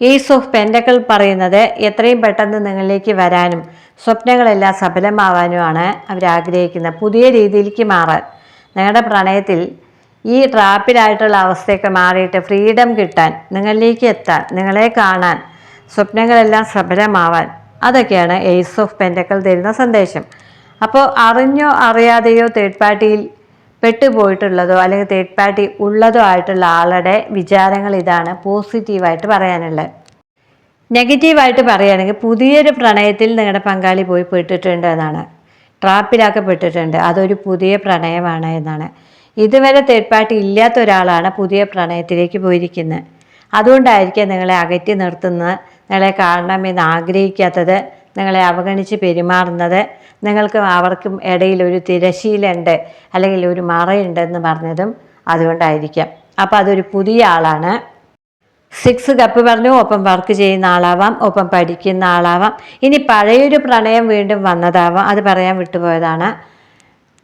ഏസ് ഓഫ് പെൻഡക്കൾ പറയുന്നത് എത്രയും പെട്ടെന്ന് നിങ്ങളിലേക്ക് വരാനും സ്വപ്നങ്ങളെല്ലാം സഫലമാവാനുമാണ് അവർ ആഗ്രഹിക്കുന്നത്. പുതിയ രീതിയിലേക്ക് മാറാൻ. നിങ്ങളുടെ പ്രണയത്തിൽ ഈ ട്രാപ്പിലായിട്ടുള്ള അവസ്ഥയൊക്കെ മാറിയിട്ട് ഫ്രീഡം കിട്ടാൻ നിങ്ങളിലേക്ക് എത്താൻ നിങ്ങളെ കാണാൻ സ്വപ്നങ്ങളെല്ലാം സഫലമാവാൻ അതൊക്കെയാണ് എയ്സ് ഓഫ് പെൻഡക്കൾ തരുന്ന സന്ദേശം. അപ്പോൾ അറിഞ്ഞോ അറിയാതെയോ തേർഡ് പാർട്ടിയിൽ പെട്ടുപോയിട്ടുള്ളതോ അല്ലെങ്കിൽ തേർഡ് പാർട്ടി ഉള്ളതോ ആയിട്ടുള്ള ആളുടെ വിചാരങ്ങൾ ഇതാണ് പോസിറ്റീവായിട്ട് പറയാനുള്ളത്. നെഗറ്റീവായിട്ട് പറയുകയാണെങ്കിൽ പുതിയൊരു പ്രണയത്തിൽ നിങ്ങളുടെ പങ്കാളി പോയി പെട്ടിട്ടുണ്ട് എന്നാണ്. ട്രാപ്പിലാക്കപ്പെട്ടിട്ടുണ്ട്. അതൊരു പുതിയ പ്രണയമാണ് എന്നാണ്. ഇതുവരെ തേർഡ് പാർട്ടി ഇല്ലാത്ത ഒരാളാണ് പുതിയ പ്രണയത്തിലേക്ക് പോയിരിക്കുന്നത്. അതുകൊണ്ടായിരിക്കാം നിങ്ങളെ അകറ്റി നിർത്തുന്നത് നിങ്ങളെ കാണണമെന്ന് ആഗ്രഹിക്കാത്തത് നിങ്ങളെ അവഗണിച്ച് പെരുമാറുന്നത് നിങ്ങൾക്ക് അവർക്കും ഇടയിൽ ഒരു തിരശീലുണ്ട് അല്ലെങ്കിൽ ഒരു മറയുണ്ടെന്ന് പറഞ്ഞതും അതുകൊണ്ടായിരിക്കാം. അപ്പോൾ അതൊരു പുതിയ ആളാണ്. സിക്സ് കപ്പ് പറഞ്ഞു ഒപ്പം വർക്ക് ചെയ്യുന്ന ആളാവാം ഒപ്പം പഠിക്കുന്ന ആളാവാം. ഇനി പഴയൊരു പ്രണയം വീണ്ടും വന്നതാവാം അത് പറയാൻ വിട്ടുപോയതാണ്.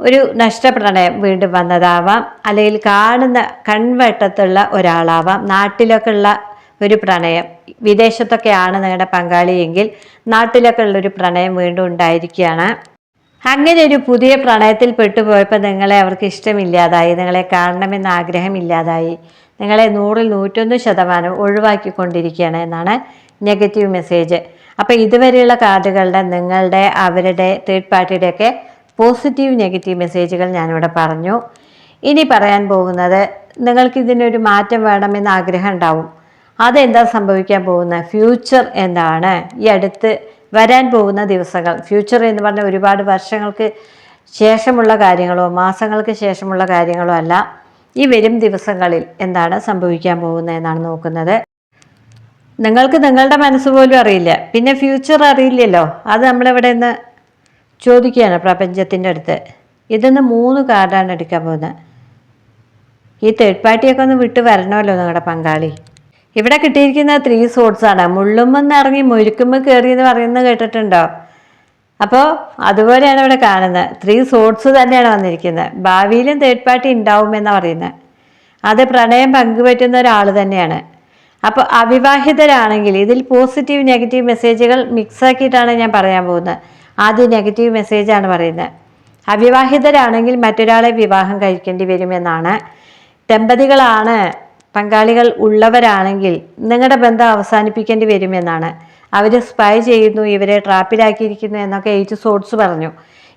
ഒരു നഷ്ടപ്രണയം വീണ്ടും വന്നതാവാം അല്ലെങ്കിൽ കാണുന്ന കൺവെട്ടത്തുള്ള ഒരാളാവാം നാട്ടിലൊക്കെ ഉള്ള ഒരു പ്രണയം. വിദേശത്തൊക്കെയാണ് നിങ്ങളുടെ പങ്കാളിയെങ്കിൽ നാട്ടിലൊക്കെ ഉള്ളൊരു പ്രണയം വീണ്ടും ഉണ്ടായിരിക്കുകയാണ്. അങ്ങനെ ഒരു പുതിയ പ്രണയത്തിൽ പെട്ടുപോയപ്പോൾ നിങ്ങളെ അവർക്ക് ഇഷ്ടമില്ലാതായി. നിങ്ങളെ കാണണമെന്ന ആഗ്രഹം ഇല്ലാതായി. നിങ്ങളെ നൂറിൽ നൂറ്റൊന്ന് ശതമാനം ഒഴിവാക്കിക്കൊണ്ടിരിക്കുകയാണ് എന്നാണ് നെഗറ്റീവ് മെസ്സേജ്. അപ്പോൾ ഇതുവരെയുള്ള കാർഡുകളുടെ നിങ്ങളുടെ അവരുടെ തേർഡ് പാർട്ടിയുടെയൊക്കെ പോസിറ്റീവ് നെഗറ്റീവ് മെസ്സേജുകൾ ഞാനിവിടെ പറഞ്ഞു. ഇനി പറയാൻ പോകുന്നത് നിങ്ങൾക്ക് ഇതിനൊരു മാറ്റം വേണമെന്ന് ആഗ്രഹം ഉണ്ടാവും. അതെന്താ സംഭവിക്കാൻ പോകുന്നത്? ഫ്യൂച്ചർ എന്താണ്? ഈ അടുത്ത് വരാൻ പോകുന്ന ദിവസങ്ങൾ. ഫ്യൂച്ചർ എന്ന് പറഞ്ഞാൽ ഒരുപാട് വർഷങ്ങൾക്ക് ശേഷമുള്ള കാര്യങ്ങളോ മാസങ്ങൾക്ക് ശേഷമുള്ള കാര്യങ്ങളോ അല്ല. ഈ വരും ദിവസങ്ങളിൽ എന്താണ് സംഭവിക്കാൻ പോകുന്നത് എന്നാണ് നോക്കുന്നത്. നിങ്ങൾക്ക് നിങ്ങളുടെ മനസ്സ് പോലും അറിയില്ല. പിന്നെ ഫ്യൂച്ചർ അറിയില്ലല്ലോ. അത് നമ്മളിവിടെ നിന്ന് ചോദിക്കുകയാണ് പ്രപഞ്ചത്തിന്റെ അടുത്ത്. ഇതിന്ന് മൂന്ന് കാർഡാണ് എടുക്കാൻ പോകുന്നത്. ഈ തേർഡ് പാർട്ടിയൊക്കെ ഒന്ന് വിട്ട് വരണമല്ലോ നിങ്ങളുടെ പങ്കാളി. ഇവിടെ കിട്ടിയിരിക്കുന്ന ത്രീ സോഡ്സ് ആണ്. മുള്ളുമെന്ന് ഇറങ്ങി മുരുക്കുമ്പോൾ കയറി എന്ന് പറയുന്നത് കേട്ടിട്ടുണ്ടോ? അപ്പോൾ അതുപോലെയാണ് ഇവിടെ കാണുന്നത്. ത്രീ സോട്ട്സ് തന്നെയാണ് വന്നിരിക്കുന്നത്. ഭാവിയിലും തേർഡ് പാർട്ടി ഉണ്ടാവുമെന്നാണ് പറയുന്നത്. അത് പ്രണയം പങ്കുപറ്റുന്ന ഒരാൾ തന്നെയാണ്. അപ്പോൾ അവിവാഹിതരാണെങ്കിൽ ഇതിൽ പോസിറ്റീവ് നെഗറ്റീവ് മെസ്സേജുകൾ മിക്സ് ആക്കിയിട്ടാണ് ഞാൻ പറയാൻ പോകുന്നത്. ആദ്യം നെഗറ്റീവ് മെസ്സേജാണ് പറയുന്നത്. അവിവാഹിതരാണെങ്കിൽ മറ്റൊരാളെ വിവാഹം കഴിക്കേണ്ടി വരുമെന്നാണ് ദമ്പതികളാണ് പങ്കാളികൾ ഉള്ളവരാണെങ്കിൽ നിങ്ങളുടെ ബന്ധം അവസാനിപ്പിക്കേണ്ടി വരുമെന്നാണ്. അവർ സ്പൈ ചെയ്യുന്നു ഇവരെ ട്രാപ്പിലാക്കിയിരിക്കുന്നു എന്നൊക്കെ എയ്റ്റ് സോട്ട്സ് പറഞ്ഞു.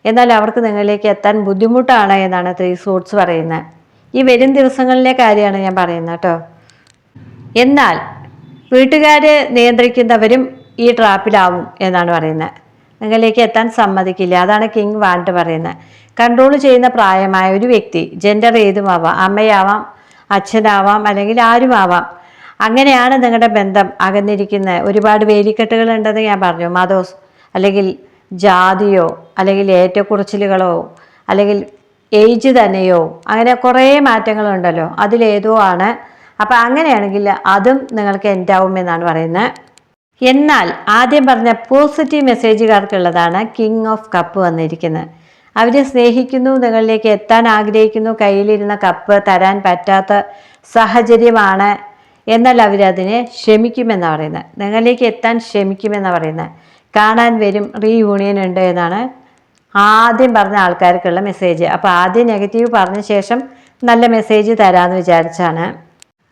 എന്നാൽ അവർക്ക് നിങ്ങളിലേക്ക് എത്താൻ ബുദ്ധിമുട്ടാണ് എന്നാണ് ത്രീ സോട്ട്സ് പറയുന്നത്. ഈ വരും ദിവസങ്ങളിലെ കാര്യമാണ് ഞാൻ പറയുന്നത് കേട്ടോ. എന്നാൽ വീട്ടുകാരെ നിയന്ത്രിക്കുന്നവരും ഈ ട്രാപ്പിലാവും എന്നാണ് പറയുന്നത്. നിങ്ങളിലേക്ക് എത്താൻ സമ്മതിക്കില്ല. അതാണ് കിങ് വാണ്ട് പറയുന്നത്. കൺട്രോൾ ചെയ്യുന്ന പ്രായമായ ഒരു വ്യക്തി ജെൻഡർ ഏതുമാവാം അമ്മയാവാം അച്ഛനാവാം അല്ലെങ്കിൽ ആരുമാവാം. അങ്ങനെയാണ് നിങ്ങളുടെ ബന്ധം അകന്നിരിക്കുന്നത്. ഒരുപാട് വേലിക്കെട്ടുകൾ ഉണ്ടെന്ന് ഞാൻ പറഞ്ഞു. മതോസ് അല്ലെങ്കിൽ ജാതിയോ അല്ലെങ്കിൽ ഏറ്റക്കുറച്ചിലുകളോ അല്ലെങ്കിൽ ഏജ് തന്നെയോ അങ്ങനെ കുറേ മാറ്റങ്ങളുണ്ടല്ലോ. അതിലേതോ ആണ്. അപ്പം അങ്ങനെയാണെങ്കിൽ അതും നിങ്ങൾക്ക് എൻഡാവുമെന്നാണ് പറയുന്നത്. എന്നാൽ ആദ്യം പറഞ്ഞ പോസിറ്റീവ് മെസ്സേജുകാർക്കുള്ളതാണ് കിങ് ഓഫ് കപ്പ് വന്നിരിക്കുന്നത്. അവരെ സ്നേഹിക്കുന്നു നിങ്ങളിലേക്ക് എത്താൻ ആഗ്രഹിക്കുന്നു കയ്യിലിരുന്ന കപ്പ് തരാൻ പറ്റാത്ത സാഹചര്യമാണ് എന്നാൽ അവരതിനെ ക്ഷമിക്കുമെന്നാണ് പറയുന്നത്. നിങ്ങളിലേക്ക് എത്താൻ ക്ഷമിക്കുമെന്നാണ് പറയുന്നത്. കാണാൻ വരും റീയൂണിയൻ ഉണ്ട് എന്നാണ് ആദ്യം പറഞ്ഞ ആൾക്കാർക്കുള്ള മെസ്സേജ് അപ്പോൾ ആദ്യം നെഗറ്റീവ് പറഞ്ഞ ശേഷം നല്ല മെസ്സേജ് തരാമെന്ന് വിചാരിച്ചാണ്.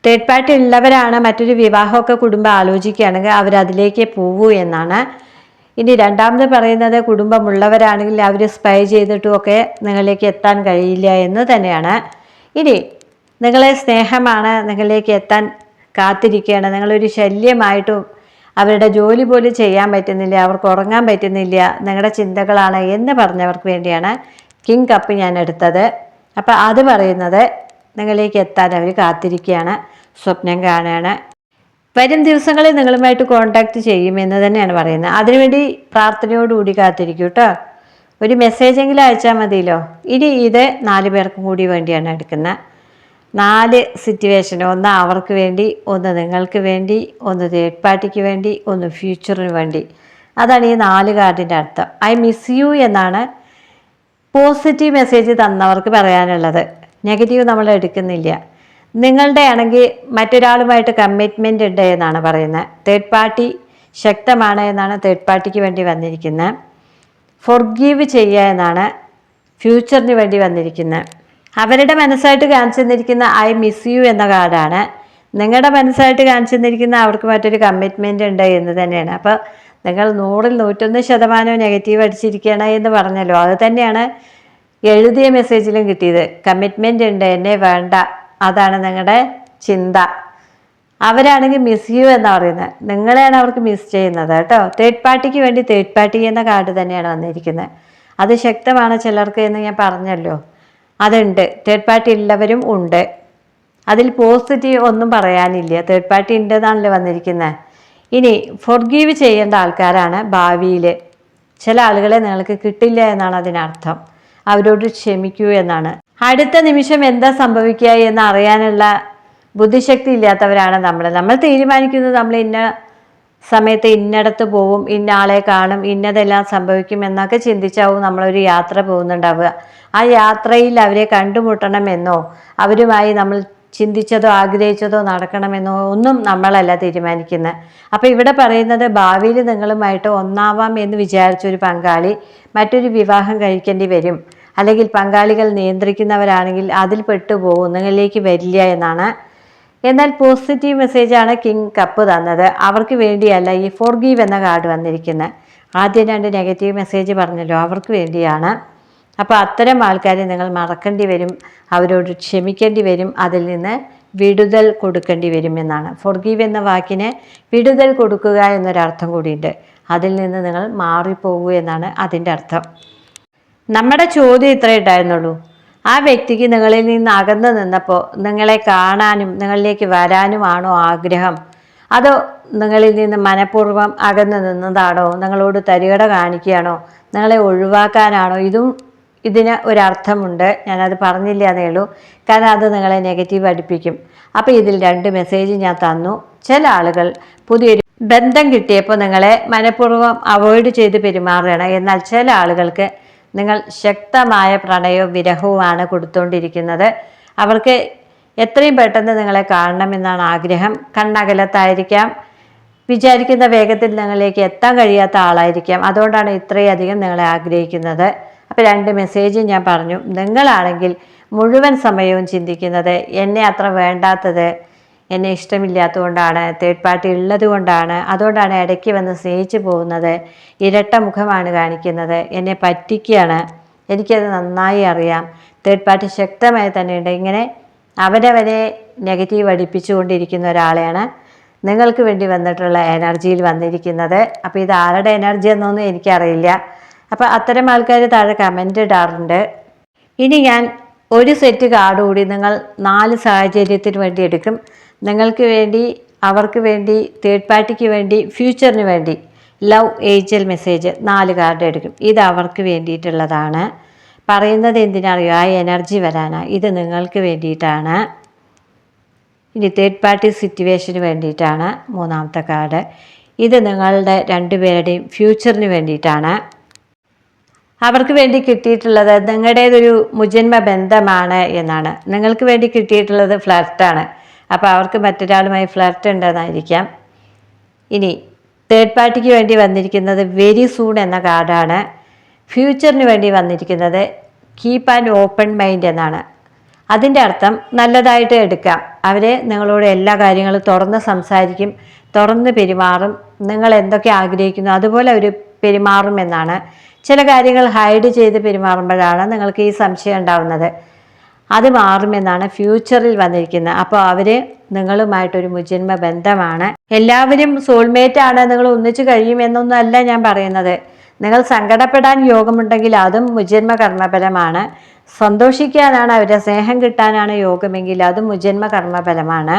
തേർഡ് പാർട്ടി ഉള്ളവരാണ് മറ്റൊരു വിവാഹമൊക്കെ കുടുംബം ആലോചിക്കുകയാണെങ്കിൽ അവരതിലേക്ക് പോകൂ എന്നാണ് ഇനി രണ്ടാമത് പറയുന്നത് കുടുംബമുള്ളവരാണെങ്കിൽ അവർ സ്പൈ ചെയ്തിട്ടുമൊക്കെ നിങ്ങളിലേക്ക് എത്താൻ കഴിയില്ല എന്ന് തന്നെയാണ്. ഇനി നിങ്ങളെ സ്നേഹമാണ് നിങ്ങളിലേക്ക് എത്താൻ കാത്തിരിക്കുകയാണ്. നിങ്ങളൊരു ശല്യമായിട്ടും അവരുടെ ജോലി പോലും ചെയ്യാൻ പറ്റുന്നില്ല അവർക്ക് ഉറങ്ങാൻ പറ്റുന്നില്ല നിങ്ങളുടെ ചിന്തകളാണ് എന്ന് പറഞ്ഞവർക്ക് വേണ്ടിയാണ് കിങ് കപ്പ് ഞാൻ എടുത്തത്. അപ്പോൾ അത് പറയുന്നത് നിങ്ങളിലേക്ക് എത്താൻ അവർ കാത്തിരിക്കുകയാണ്. സ്വപ്നം കാണുകയാണ്. വരും ദിവസങ്ങളിൽ നിങ്ങളുമായിട്ട് കോണ്ടാക്ട് ചെയ്യുമെന്ന് തന്നെയാണ് പറയുന്നത്. അതിനുവേണ്ടി പ്രാർത്ഥനയോടുകൂടി കാത്തിരിക്കൂ കേട്ടോ ഒരു മെസ്സേജെങ്കിലും അയച്ചാൽ മതിയല്ലോ. ഇനി ഇത് നാല് പേർക്കും കൂടി വേണ്ടിയാണ് എടുക്കുന്നത് നാല് സിറ്റുവേഷൻ ഒന്ന് അവർക്ക് വേണ്ടി ഒന്ന് നിങ്ങൾക്ക് വേണ്ടി ഒന്ന് തേർഡ് പാർട്ടിക്ക് വേണ്ടി ഒന്ന് ഫ്യൂച്ചറിന് വേണ്ടി. അതാണ് ഈ നാല് കാർഡിന്റെ അർത്ഥം. ഐ മിസ് യു എന്നാണ് പോസിറ്റീവ് മെസ്സേജ് തന്നവർക്ക് പറയാനുള്ളത്. നെഗറ്റീവ് നമ്മൾ എടുക്കുന്നില്ല. നിങ്ങളുടെ ആണെങ്കിൽ മറ്റൊരാളുമായിട്ട് കമ്മിറ്റ്മെന്റ് ഉണ്ട് എന്നാണ് പറയുന്നത്. തേർഡ് പാർട്ടി ശക്തമാണ് എന്നാണ് തേർഡ് പാർട്ടിക്ക് വേണ്ടി വന്നിരിക്കുന്നത്. ഫൊർഗീവ് ചെയ്യുക എന്നാണ് ഫ്യൂച്ചറിന് വേണ്ടി വന്നിരിക്കുന്നത്. അവരുടെ മനസ്സായിട്ട് കാണിച്ചു തന്നിരിക്കുന്ന ഐ മിസ് യു എന്ന കാർഡാണ്. നിങ്ങളുടെ മനസ്സായിട്ട് കാണിച്ചു തന്നിരിക്കുന്ന അവർക്ക് മറ്റൊരു കമ്മിറ്റ്മെന്റ് ഉണ്ട് എന്ന് തന്നെയാണ്. അപ്പോൾ നിങ്ങൾ നൂറിൽ നൂറ്റൊന്ന് ശതമാനം നെഗറ്റീവ് അടിച്ചിരിക്കുകയാണ് എന്ന് പറഞ്ഞല്ലോ. അത് തന്നെയാണ് എഴുതിയ മെസ്സേജിലും കിട്ടിയത്. കമ്മിറ്റ്മെന്റ് ഉണ്ട് എന്നെ വേണ്ട. അതാണ് നിങ്ങളുടെ ചിന്ത. അവരാണെങ്കിൽ മിസ് യു എന്ന് പറയുന്നത് നിങ്ങളെയാണ് അവർക്ക് മിസ് ചെയ്യുന്നത് കേട്ടോ. തേർഡ് പാർട്ടിക്ക് വേണ്ടി തേർഡ് പാർട്ടി എന്ന കാർഡ് തന്നെയാണ് വന്നിരിക്കുന്നത് അത് ശക്തമാണ് ചിലർക്ക് എന്ന് ഞാൻ പറഞ്ഞല്ലോ. അതുണ്ട്. തേർഡ് പാർട്ടി ഉള്ളവരും ഉണ്ട്. അതിൽ പോസിറ്റീവ് ഒന്നും പറയാനില്ല. തേർഡ് പാർട്ടി ഉണ്ടെന്നാണല്ലോ വന്നിരിക്കുന്നത് ഇനി ഫോർഗീവ് ചെയ്യേണ്ട ആൾക്കാരാണ് ഭാവിയിൽ ചില ആളുകളെ നിങ്ങൾക്ക് കിട്ടില്ല എന്നാണ് അതിനർത്ഥം. അവരോട് ക്ഷമിക്കൂ എന്നാണ്. അടുത്ത നിമിഷം എന്താ സംഭവിക്കുക എന്ന് അറിയാനുള്ള ബുദ്ധിശക്തി ഇല്ലാത്തവരാണ് നമ്മൾ. നമ്മൾ തീരുമാനിക്കുന്നത് നമ്മൾ ഇന്ന സമയത്ത് ഇന്നടത്ത് പോവും ഇന്ന ആളെ കാണും ഇന്നതെല്ലാം സംഭവിക്കും എന്നൊക്കെ ചിന്തിച്ചാവും നമ്മളൊരു യാത്ര പോകുന്നുണ്ടാവുക. ആ യാത്രയിൽ അവരെ കണ്ടുമുട്ടണമെന്നോ അവരുമായി നമ്മൾ ചിന്തിച്ചതോ ആഗ്രഹിച്ചതോ നടക്കണമെന്നോ ഒന്നും നമ്മളല്ല തീരുമാനിക്കുന്നത്. അപ്പോൾ ഇവിടെ പറയുന്നത് ഭാവിയിൽ നിങ്ങളുമായിട്ട് ഒന്നാവാം എന്ന് വിചാരിച്ചൊരു പങ്കാളി മറ്റൊരു വിവാഹം കഴിക്കേണ്ടി വരും. അല്ലെങ്കിൽ പങ്കാളികൾ നിയന്ത്രിക്കുന്നവരാണെങ്കിൽ അതിൽ പെട്ടുപോകും നിങ്ങളിലേക്ക് വരില്ല എന്നാണ്. എന്നാൽ പോസിറ്റീവ് മെസ്സേജാണ് കിങ് കപ്പ് തന്നത്. അവർക്ക് വേണ്ടിയല്ല ഈ ഫോർ ഗീവ് എന്ന കാർഡ് വന്നിരിക്കുന്നത്. ആദ്യം രണ്ട് നെഗറ്റീവ് മെസ്സേജ് പറഞ്ഞല്ലോ അവർക്ക് വേണ്ടിയാണ്. അപ്പോൾ അത്തരം ആൾക്കാരെ നിങ്ങൾ മറക്കേണ്ടി വരും അവരോട് ക്ഷമിക്കേണ്ടി വരും അതിൽ നിന്ന് വിടുതൽ കൊടുക്കേണ്ടി വരും എന്നാണ്. ഫോർഗീവ് എന്ന വാക്കിന് വിടുതൽ കൊടുക്കുക എന്നൊരർത്ഥം കൂടിയുണ്ട്. അതിൽ നിന്ന് നിങ്ങൾ മാറിപ്പോകൂ എന്നാണ് അതിന്റെ അർത്ഥം. നമ്മുടെ ചോദ്യം ഇത്രേ ഉണ്ടായിരുന്നുള്ളൂ ആ വ്യക്തിക്ക് നിങ്ങളിൽ നിന്ന് അകന്നു നിന്നപ്പോൾ നിങ്ങളെ കാണാനും നിങ്ങളിലേക്ക് വരാനുമാണോ ആഗ്രഹം? അതോ നിങ്ങളിൽ നിന്ന് മനഃപൂർവം അകന്നു നിന്നതാണോ? നിങ്ങളോട് തരികട കാണിക്കുകയാണോ? നിങ്ങളെ ഒഴിവാക്കാനാണോ? ഇതും ഇതിന് ഒരർത്ഥമുണ്ട്. ഞാനത് പറഞ്ഞില്ല എന്നേ ഉള്ളൂ. കാരണം അത് നിങ്ങളെ നെഗറ്റീവ് അടിപ്പിക്കും. അപ്പോൾ ഇതിൽ രണ്ട് മെസ്സേജ് ഞാൻ തന്നു. ചില ആളുകൾ പുതിയൊരു ബന്ധം കിട്ടിയപ്പോൾ നിങ്ങളെ മനഃപൂർവം അവോയ്ഡ് ചെയ്ത് പെരുമാറുകയാണ്. എന്നാൽ ചില ആളുകൾക്ക് നിങ്ങൾ ശക്തമായ പ്രണയവും വിരഹവുമാണ് കൊടുത്തുകൊണ്ടിരിക്കുന്നത് അവർക്ക് എത്രയും പെട്ടെന്ന് നിങ്ങളെ കാണണമെന്നാണ് ആഗ്രഹം. കണ്ണകലത്തായിരിക്കാം. വിചാരിക്കുന്ന വേഗത്തിൽ നിങ്ങളിലേക്ക് എത്താൻ കഴിയാത്ത ആളായിരിക്കാം. അതുകൊണ്ടാണ് ഇത്രയധികം നിങ്ങളെ ആഗ്രഹിക്കുന്നത്. അപ്പോൾ രണ്ട് മെസ്സേജും ഞാൻ പറഞ്ഞു. നിങ്ങളാണെങ്കിൽ മുഴുവൻ സമയവും ചിന്തിക്കുന്നത് എന്നെ അത്ര വേണ്ടാത്തത് എന്നെ ഇഷ്ടമില്ലാത്തതുകൊണ്ടാണ് തേർഡ് പാർട്ടി ഉള്ളത് കൊണ്ടാണ് അതുകൊണ്ടാണ് ഇടയ്ക്ക് വന്ന് സ്നേഹിച്ചു പോകുന്നത്. ഇരട്ട മുഖമാണ് കാണിക്കുന്നത്. എന്നെ പറ്റിക്കുകയാണ്. എനിക്കത് നന്നായി അറിയാം. തേർഡ് പാർട്ടി ശക്തമായി തന്നെയുണ്ട്. ഇങ്ങനെ അവരവരെ നെഗറ്റീവ് അടിപ്പിച്ചുകൊണ്ടിരിക്കുന്ന ഒരാളെയാണ് നിങ്ങൾക്ക് വേണ്ടി വന്നിട്ടുള്ള എനർജിയിൽ വന്നിരിക്കുന്നത്. അപ്പോൾ ഇത് ആരുടെ എനർജി എന്നൊന്നും എനിക്കറിയില്ല. അപ്പോൾ അത്തരം ആൾക്കാർ താഴെ കമന്റ് ഇടാറുണ്ട്. ഇനി ഞാൻ ഒരു സെറ്റ് കാർഡ് കൂടി നിങ്ങൾ നാല് സാഹചര്യത്തിന് വേണ്ടി എടുക്കും. നിങ്ങൾക്ക് വേണ്ടി അവർക്ക് വേണ്ടി തേർഡ് പാർട്ടിക്ക് വേണ്ടി ഫ്യൂച്ചറിന് വേണ്ടി ലവ് ഏജൽ മെസ്സേജ് നാല് കാർഡ് എടുക്കും. ഇത് അവർക്ക് വേണ്ടിയിട്ടുള്ളതാണ്. പറയുന്നത് എന്തിനറിയോ? ആ എനർജി വരാനാണ് ഇത് നിങ്ങൾക്ക് വേണ്ടിയിട്ടാണ്. ഇനി തേർഡ് പാർട്ടി സിറ്റുവേഷന് വേണ്ടിയിട്ടാണ് മൂന്നാമത്തെ കാർഡ് ഇത് നിങ്ങളുടെ രണ്ടുപേരുടെയും ഫ്യൂച്ചറിന് വേണ്ടിയിട്ടാണ്. അവർക്ക് വേണ്ടി കിട്ടിയിട്ടുള്ളത് നിങ്ങളുടേതൊരു മുജന്മ ബന്ധമാണ് എന്നാണ്. നിങ്ങൾക്ക് വേണ്ടി കിട്ടിയിട്ടുള്ളത് ഫ്ലർട്ടാണ് അപ്പോൾ അവർക്ക് മറ്റൊരാളുമായി ഫ്ലർട്ട് ഉണ്ടെന്നായിരിക്കാം. ഇനി തേർഡ് പാർട്ടിക്ക് വേണ്ടി വന്നിരിക്കുന്നത് വെരി സൂൺ എന്ന കാർഡാണ്. ഫ്യൂച്ചറിന് വേണ്ടി വന്നിരിക്കുന്നത് കീപ്പ് ആൻഡ് ഓപ്പൺ മൈൻഡ് എന്നാണ്. അതിന്റെ അർത്ഥം നല്ലതായിട്ട് എടുക്കാം. അവരെ നിങ്ങളോട് എല്ലാ കാര്യങ്ങളും തുറന്ന് സംസാരിക്കും തുറന്ന് പെരുമാറും നിങ്ങൾ എന്തൊക്കെ ആഗ്രഹിക്കുന്നു അതുപോലെ അവർ പെരുമാറും എന്നാണ്. ചില കാര്യങ്ങൾ ഹൈഡ് ചെയ്ത് പെരുമാറുമ്പോഴാണ് നിങ്ങൾക്ക് ഈ സംശയം ഉണ്ടാവുന്നത്. അത് മാറുമെന്നാണ് ഫ്യൂച്ചറിൽ വന്നിരിക്കുന്നത്. അപ്പോൾ അവർ നിങ്ങളുമായിട്ടൊരു മുജന്മ ബന്ധമാണ്. എല്ലാവരും സോൾമേറ്റ് ആണ്. നിങ്ങൾ ഒന്നിച്ചു കഴിയുമെന്നൊന്നും അല്ല ഞാൻ പറയുന്നത്. നിങ്ങൾ സങ്കടപ്പെടാൻ യോഗമുണ്ടെങ്കിൽ അതും മുജന്മ കർമ്മഫലമാണ്. സന്തോഷിക്കാനാണ് അവരുടെ സ്നേഹം കിട്ടാനാണ് യോഗമെങ്കിൽ അതും മുജന്മ കർമ്മഫലമാണ്.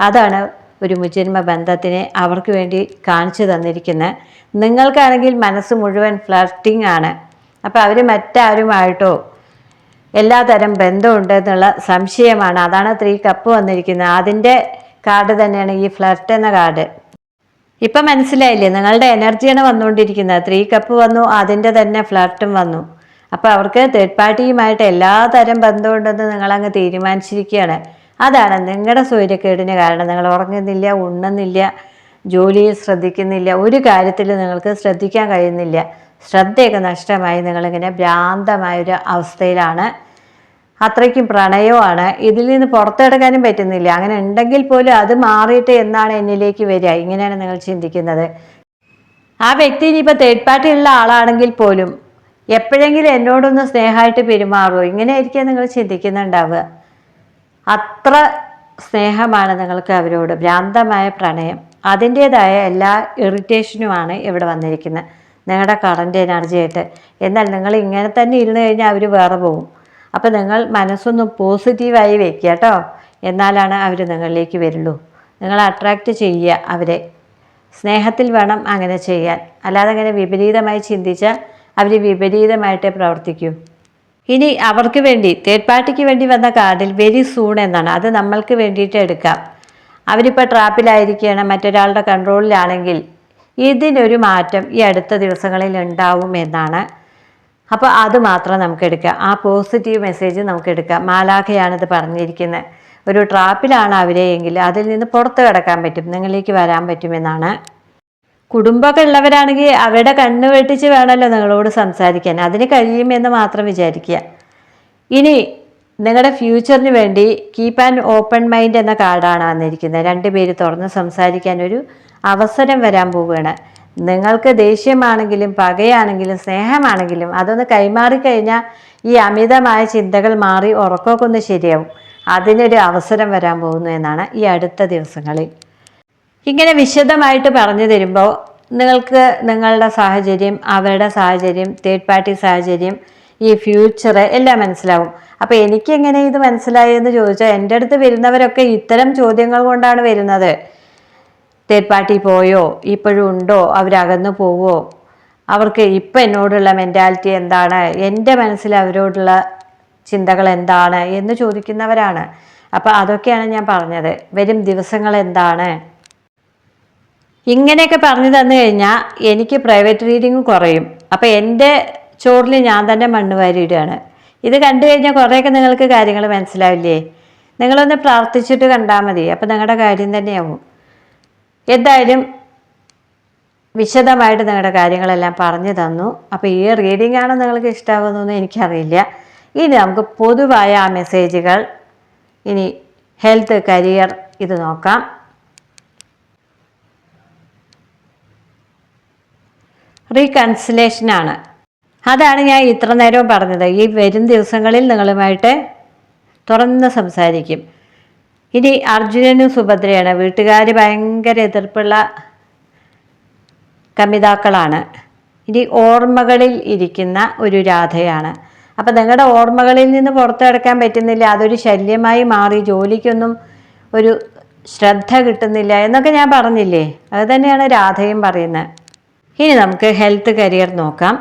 അതാണ് ഒരു മുജന്മ ബന്ധത്തിനെ അവർക്ക് വേണ്ടി കാണിച്ചു തന്നിരിക്കുന്നത്. നിങ്ങൾക്കാണെങ്കിൽ മനസ്സ് മുഴുവൻ ഫ്ലർട്ടിംഗ് ആണ്. അപ്പോൾ അവർ മറ്റാരുമായിട്ടോ എല്ലാതരം ബന്ധമുണ്ട് എന്നുള്ള സംശയമാണ്. അതാണ് ത്രീ കപ്പ് വന്നിരിക്കുന്നത്. അതിന്റെ കാർഡ് തന്നെയാണ് ഈ ഫ്ലർട്ട് എന്ന കാർഡ്. ഇപ്പം മനസ്സിലായില്ലേ? നിങ്ങളുടെ എനർജിയാണ് വന്നുകൊണ്ടിരിക്കുന്നത്. ത്രീ കപ്പ് വന്നു അതിന്റെ തന്നെ ഫ്ലർട്ടും വന്നു. അപ്പോൾ അവർക്ക് തേർഡ് പാർട്ടിയുമായിട്ട് എല്ലാ തരം ബന്ധമുണ്ടെന്ന് നിങ്ങളങ്ങ് തീരുമാനിച്ചിരിക്കുകയാണ്. അതാണ് നിങ്ങളുടെ സൂര്യക്കേടിന് കാരണം. നിങ്ങൾ ഉറങ്ങുന്നില്ല ഉണ്ണുന്നില്ല ജോലിയിൽ ശ്രദ്ധിക്കുന്നില്ല ഒരു കാര്യത്തിൽ നിങ്ങൾക്ക് ശ്രദ്ധിക്കാൻ കഴിയുന്നില്ല. ശ്രദ്ധയൊക്കെ നഷ്ടമായി നിങ്ങളിങ്ങനെ ഭ്രാന്തമായൊരു അവസ്ഥയിലാണ്. അത്രയ്ക്കും പ്രണയമാണ് ഇതിൽ നിന്ന് പുറത്തെടുക്കാനും പറ്റുന്നില്ല. അങ്ങനെ ഉണ്ടെങ്കിൽ പോലും അത് മാറിയിട്ട് എന്നാണ് എന്നിലേക്ക് വരിക? ഇങ്ങനെയാണ് നിങ്ങൾ ചിന്തിക്കുന്നത്. ആ വ്യക്തി ഇനിയിപ്പോൾ തേർഡ് പാർട്ടി ഉള്ള ആളാണെങ്കിൽ പോലും എപ്പോഴെങ്കിലും എന്നോടൊന്ന് സ്നേഹമായിട്ട് പെരുമാറുമോ ഇങ്ങനെയായിരിക്കും നിങ്ങൾ ചിന്തിക്കുന്നുണ്ടാവുക. അത്ര സ്നേഹമാണ് നിങ്ങൾക്ക് അവരോട്. ഭ്രാന്തമായ പ്രണയം. അതിന്റേതായ എല്ലാ ഇറിറ്റേഷനുമാണ് ഇവിടെ വന്നിരിക്കുന്നത്. നിങ്ങളുടെ കറണ്ട് എനർജി ആയിട്ട്. എന്നാൽ നിങ്ങൾ ഇങ്ങനെ തന്നെ ഇരുന്ന് കഴിഞ്ഞാൽ അവർ വേറെ പോകും അപ്പോൾ നിങ്ങൾ മനസ്സൊന്ന് പോസിറ്റീവായി വെക്കുക കേട്ടോ എന്നാലാണ് അവർ നിങ്ങളിലേക്ക് വരുള്ളൂ. നിങ്ങൾ അട്രാക്റ്റ് ചെയ്യുക അവരെ. സ്നേഹത്തിൽ വേണം അങ്ങനെ ചെയ്യാൻ. അല്ലാതെ അങ്ങനെ വിപരീതമായി ചിന്തിച്ചാൽ അവർ വിപരീതമായിട്ടേ പ്രവർത്തിക്കും. ഇനി അവർക്ക് വേണ്ടി തേർഡ് പാർട്ടിക്ക് വേണ്ടി വന്ന കാർഡിൽ വെരി സൂൺ എന്നാണ്. അത് നമ്മൾക്ക് വേണ്ടിയിട്ട് എടുക്കാം. അവരിപ്പോൾ ട്രാപ്പിലായിരിക്കുകയാണ് മറ്റൊരാളുടെ കൺട്രോളിലാണെങ്കിൽ ഇതിനൊരു മാറ്റം ഈ അടുത്ത ദിവസങ്ങളിൽ ഉണ്ടാവും എന്നാണ്. അപ്പോൾ അത് മാത്രം നമുക്ക് എടുക്കാം. ആ പോസിറ്റീവ് മെസ്സേജ് നമുക്ക് എടുക്കാം. മാലാഖയാണിത് പറഞ്ഞിരിക്കുന്നത്. ഒരു ട്രാപ്പിലാണ് അവരെ എങ്കിൽ അതിൽ നിന്ന് പുറത്ത് കിടക്കാൻ പറ്റും. നിങ്ങളിലേക്ക് വരാൻ പറ്റുമെന്നാണ്. കുടുംബമൊക്കെ ഉള്ളവരാണെങ്കിൽ അവരുടെ കണ്ണ് വെട്ടിച്ച് വേണമല്ലോ നിങ്ങളോട് സംസാരിക്കാൻ. അതിന് കഴിയുമെന്ന് മാത്രം വിചാരിക്കുക. ഇനി നിങ്ങളുടെ ഫ്യൂച്ചറിന് വേണ്ടി കീപ്പ് ആൻഡ് ഓപ്പൺ മൈൻഡ് എന്ന കാർഡാണ് വന്നിരിക്കുന്നത്. രണ്ടുപേര് തുറന്ന് സംസാരിക്കാൻ ഒരു അവസരം വരാൻ പോവുകയാണ്. നിങ്ങൾക്ക് ദേഷ്യമാണെങ്കിലും പകയാണെങ്കിലും സ്നേഹമാണെങ്കിലും അതൊന്ന് കൈമാറി കഴിഞ്ഞാൽ ഈ അമിതമായ ചിന്തകൾ മാറി ഉറക്കമൊക്കെ ഒന്ന് ശരിയാവും. അതിനൊരു അവസരം വരാൻ പോകുന്നു എന്നാണ് ഈ അടുത്ത ദിവസങ്ങളിൽ. ഇങ്ങനെ വിശദമായിട്ട് പറഞ്ഞു തരുമ്പോൾ നിങ്ങൾക്ക് നിങ്ങളുടെ സാഹചര്യം അവരുടെ സാഹചര്യം തേർഡ് പാർട്ടി സാഹചര്യം ഈ ഫ്യൂച്ചർ എല്ലാം മനസ്സിലാവും. അപ്പോൾ എനിക്ക് എങ്ങനെ ഇത് മനസ്സിലായി എന്ന് ചോദിച്ചാൽ എന്റെ അടുത്ത് വരുന്നവരൊക്കെ ഇത്തരം ചോദ്യങ്ങൾ കൊണ്ടാണ് വരുന്നത്. തേർഡ് പാർട്ടി പോയോ? ഇപ്പോഴും ഉണ്ടോ? അവരകന്നു പോവോ? അവർക്ക് ഇപ്പം എന്നോടുള്ള മെന്റാലിറ്റി എന്താണ്? എന്റെ മനസ്സിൽ അവരോടുള്ള ചിന്തകൾ എന്താണ്? എന്ന് ചോദിക്കുന്നവരാണ്. അപ്പോൾ അതൊക്കെയാണ് ഞാൻ പറഞ്ഞത്. വരും ദിവസങ്ങൾ എന്താണ്? ഇങ്ങനെയൊക്കെ പറഞ്ഞു തന്നു കഴിഞ്ഞാൽ എനിക്ക് പ്രൈവറ്റ് റീഡിങ് കുറയും. അപ്പോൾ എന്റെ ചോറിൽ ഞാൻ തന്നെ മണ്ണ് വാരിയിടുകയാണ് ഇത് കണ്ടു കഴിഞ്ഞാൽ കുറേയൊക്കെ നിങ്ങൾക്ക് കാര്യങ്ങൾ മനസ്സിലാവില്ലേ? നിങ്ങളൊന്ന് പ്രാർത്ഥിച്ചിട്ട് കണ്ടാൽ മതി. അപ്പോൾ നിങ്ങളുടെ കാര്യം തന്നെയാവും. എന്തായാലും വിശദമായിട്ട് നിങ്ങളുടെ കാര്യങ്ങളെല്ലാം പറഞ്ഞു തന്നു. അപ്പോൾ ഈ റീഡിംഗ് ആണ് നിങ്ങൾക്ക് ഇഷ്ടമാകുന്നതെന്ന് എനിക്കറിയില്ല. ഇനി നമുക്ക് പൊതുവായ ആ മെസ്സേജുകൾ ഇനി ഹെൽത്ത് കരിയർ ഇത് നോക്കാം. റീകൺസിലേഷനാണ് അതാണ് ഞാൻ ഇത്ര നേരവും പറഞ്ഞത്. ഈ വരും ദിവസങ്ങളിൽ നിങ്ങളുമായിട്ട് തുറന്ന് സംസാരിക്കും. ഇനി അർജുനനും സുഭദ്രയാണ്. വീട്ടുകാർ ഭയങ്കര എതിർപ്പുള്ള കമിതാക്കളാണ്. ഇനി ഓർമ്മകളിൽ ഇരിക്കുന്ന ഒരു രാധയാണ്. അപ്പം നിങ്ങളുടെ ഓർമ്മകളിൽ നിന്ന് പുറത്തെടുക്കാൻ പറ്റുന്നില്ല. അതൊരു ശല്യമായി മാറി. ജോലിക്കൊന്നും ഒരു ശ്രദ്ധ കിട്ടുന്നില്ല എന്നൊക്കെ ഞാൻ പറഞ്ഞില്ലേ? അത് തന്നെയാണ് രാധയും പറയുന്നത്. ഇനി നമുക്ക് ഹെൽത്ത് കരിയർ നോക്കാം.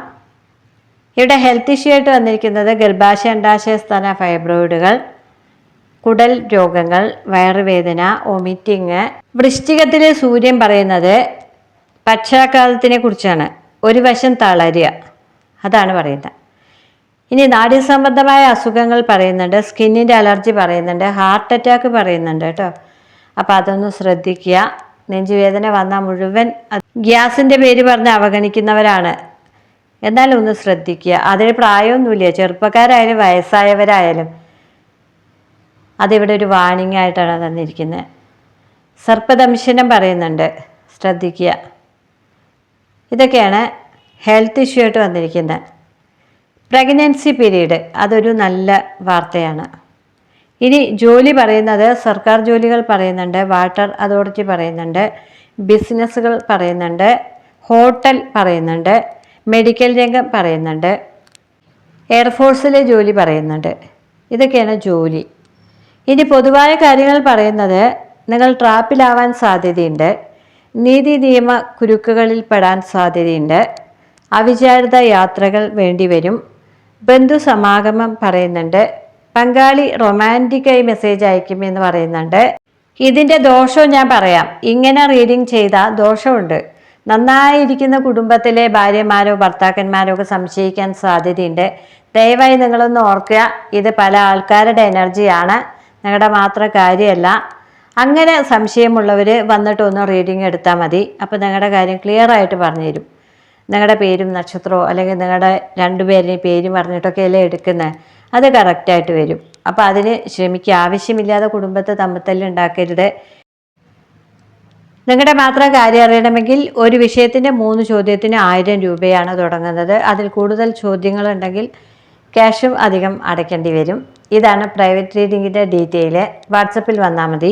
ഇവിടെ ഹെൽത്ത് ഇഷ്യൂ ആയിട്ട് വന്നിരിക്കുന്നത് ഗർഭാശയ അണ്ടാശയ സ്ഥാന ഫൈബ്രോയിഡുകൾ കുടൽ രോഗങ്ങൾ വയറുവേദന ഒമിറ്റിങ് വൃശ്ചികത്തിലെ സൂര്യൻ പറയുന്നത് പക്ഷാഘാതത്തിനെ കുറിച്ചാണ്. ഒരു വശം തളരുക. അതാണ് പറയുന്നത്. ഇനി നാഡ്യസംബന്ധമായ അസുഖങ്ങൾ പറയുന്നുണ്ട് സ്കിന്നിന്റെ അലർജി പറയുന്നുണ്ട് ഹാർട്ട് അറ്റാക്ക് പറയുന്നുണ്ട് കേട്ടോ. അപ്പോൾ അതൊന്ന് ശ്രദ്ധിക്കുക. നെഞ്ചുവേദന വന്നാൽ മുഴുവൻ ഗ്യാസിന്റെ പേര് പറഞ്ഞ് അവഗണിക്കുന്നവരാണ്. എന്നാലും ഒന്ന് ശ്രദ്ധിക്കുക. അതിന് പ്രായമൊന്നുമില്ല. ചെറുപ്പക്കാരായാലും വയസ്സായവരായാലും അതിവിടെ ഒരു വാണിംഗ് ആയിട്ടാണ് തന്നിരിക്കുന്നത് സർപ്പദംശനം പറയുന്നുണ്ട്. ശ്രദ്ധിക്കുക. ഇതൊക്കെയാണ് ഹെൽത്ത് ഇഷ്യൂ ആയിട്ട് വന്നിരിക്കുന്നത് പ്രഗ്നൻസി പീരീഡ് അതൊരു നല്ല വാർത്തയാണ്. ഇനി ജോലി പറയുന്നത് സർക്കാർ ജോലികൾ പറയുന്നുണ്ട്. വാട്ടർ അതോറിറ്റി പറയുന്നുണ്ട്. ബിസിനസ്സുകൾ പറയുന്നുണ്ട്. ഹോട്ടൽ പറയുന്നുണ്ട്. മെഡിക്കൽ രംഗം പറയുന്നുണ്ട്. എയർഫോഴ്സിലെ ജോലി പറയുന്നുണ്ട്. ഇതൊക്കെയാണ് ജോലി. ഇനി പൊതുവായ കാര്യങ്ങൾ പറയുന്നത് നിങ്ങൾ ട്രാപ്പിലാവാൻ സാധ്യതയുണ്ട്. നീതി നിയമ കുരുക്കുകളിൽ പെടാൻ സാധ്യതയുണ്ട്. അവിചാരിത യാത്രകൾ വേണ്ടിവരും. ബന്ധു സമാഗമം പറയുന്നുണ്ട്. പങ്കാളി റൊമാന്റിക്കായി മെസ്സേജ് അയക്കും എന്ന് പറയുന്നുണ്ട്. ഇതിന്റെ ദോഷവും ഞാൻ പറയാം. ഇങ്ങനെ റീഡിങ് ചെയ്താൽ ദോഷമുണ്ട്. നന്നായിരിക്കുന്ന കുടുംബത്തിലെ ഭാര്യമാരോ ഭർത്താക്കന്മാരോ ഒക്കെ സംശയിക്കാൻ സാധ്യതയുണ്ട്. ദയവായി നിങ്ങളൊന്ന് ഓർക്കുക. ഇത് പല ആൾക്കാരുടെ എനർജിയാണ് നിങ്ങളുടെ മാത്രം കാര്യമല്ല അങ്ങനെ സംശയമുള്ളവർ വന്നിട്ട് ഒന്ന് റീഡിങ് എടുത്താൽ മതി. അപ്പോൾ നിങ്ങളുടെ കാര്യം ക്ലിയർ ആയിട്ട് പറഞ്ഞു തരും നിങ്ങളുടെ പേരും നക്ഷത്രമോ അല്ലെങ്കിൽ നിങ്ങളുടെ രണ്ടുപേരുടെയും പേരും പറഞ്ഞിട്ടൊക്കെ അല്ലേ എടുക്കുന്നത് അത് കറക്റ്റായിട്ട് വരും. അപ്പോൾ അതിന് ശ്രമിക്കുക ആവശ്യമില്ലാതെ കുടുംബത്തെ തമ്മിത്തല്ലുണ്ടാക്കരുത് നിങ്ങളുടെ മാത്രം കാര്യം അറിയണമെങ്കിൽ ഒരു വിഷയത്തിന്റെ മൂന്ന് ചോദ്യത്തിന് ആയിരം രൂപയാണ് തുടങ്ങുന്നത്. അതിൽ കൂടുതൽ ചോദ്യങ്ങളുണ്ടെങ്കിൽ ക്യാഷും അധികം അടയ്ക്കേണ്ടി വരും. ഇതാണ് പ്രൈവറ്റ് റീഡിങ്ങിന്റെ ഡീറ്റെയിൽ വാട്സപ്പിൽ വന്നാൽ മതി.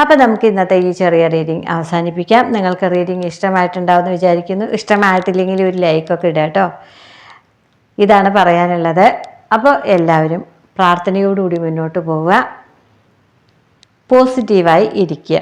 അപ്പോൾ നമുക്ക് ഇന്നത്തെ ഈ ചെറിയ റീഡിങ് അവസാനിപ്പിക്കാം. നിങ്ങൾക്ക് റീഡിങ് ഇഷ്ടമായിട്ടുണ്ടാവുമെന്ന് വിചാരിക്കുന്നു. ഇഷ്ടമായിട്ടില്ലെങ്കിൽ ഒരു ലൈക്കൊക്കെ ഇടുക കേട്ടോ. ഇതാണ് പറയാനുള്ളത്. അപ്പോൾ എല്ലാവരും പ്രാർത്ഥനയോടുകൂടി മുന്നോട്ട് പോവുക. പോസിറ്റീവായി ഇരിക്കുക.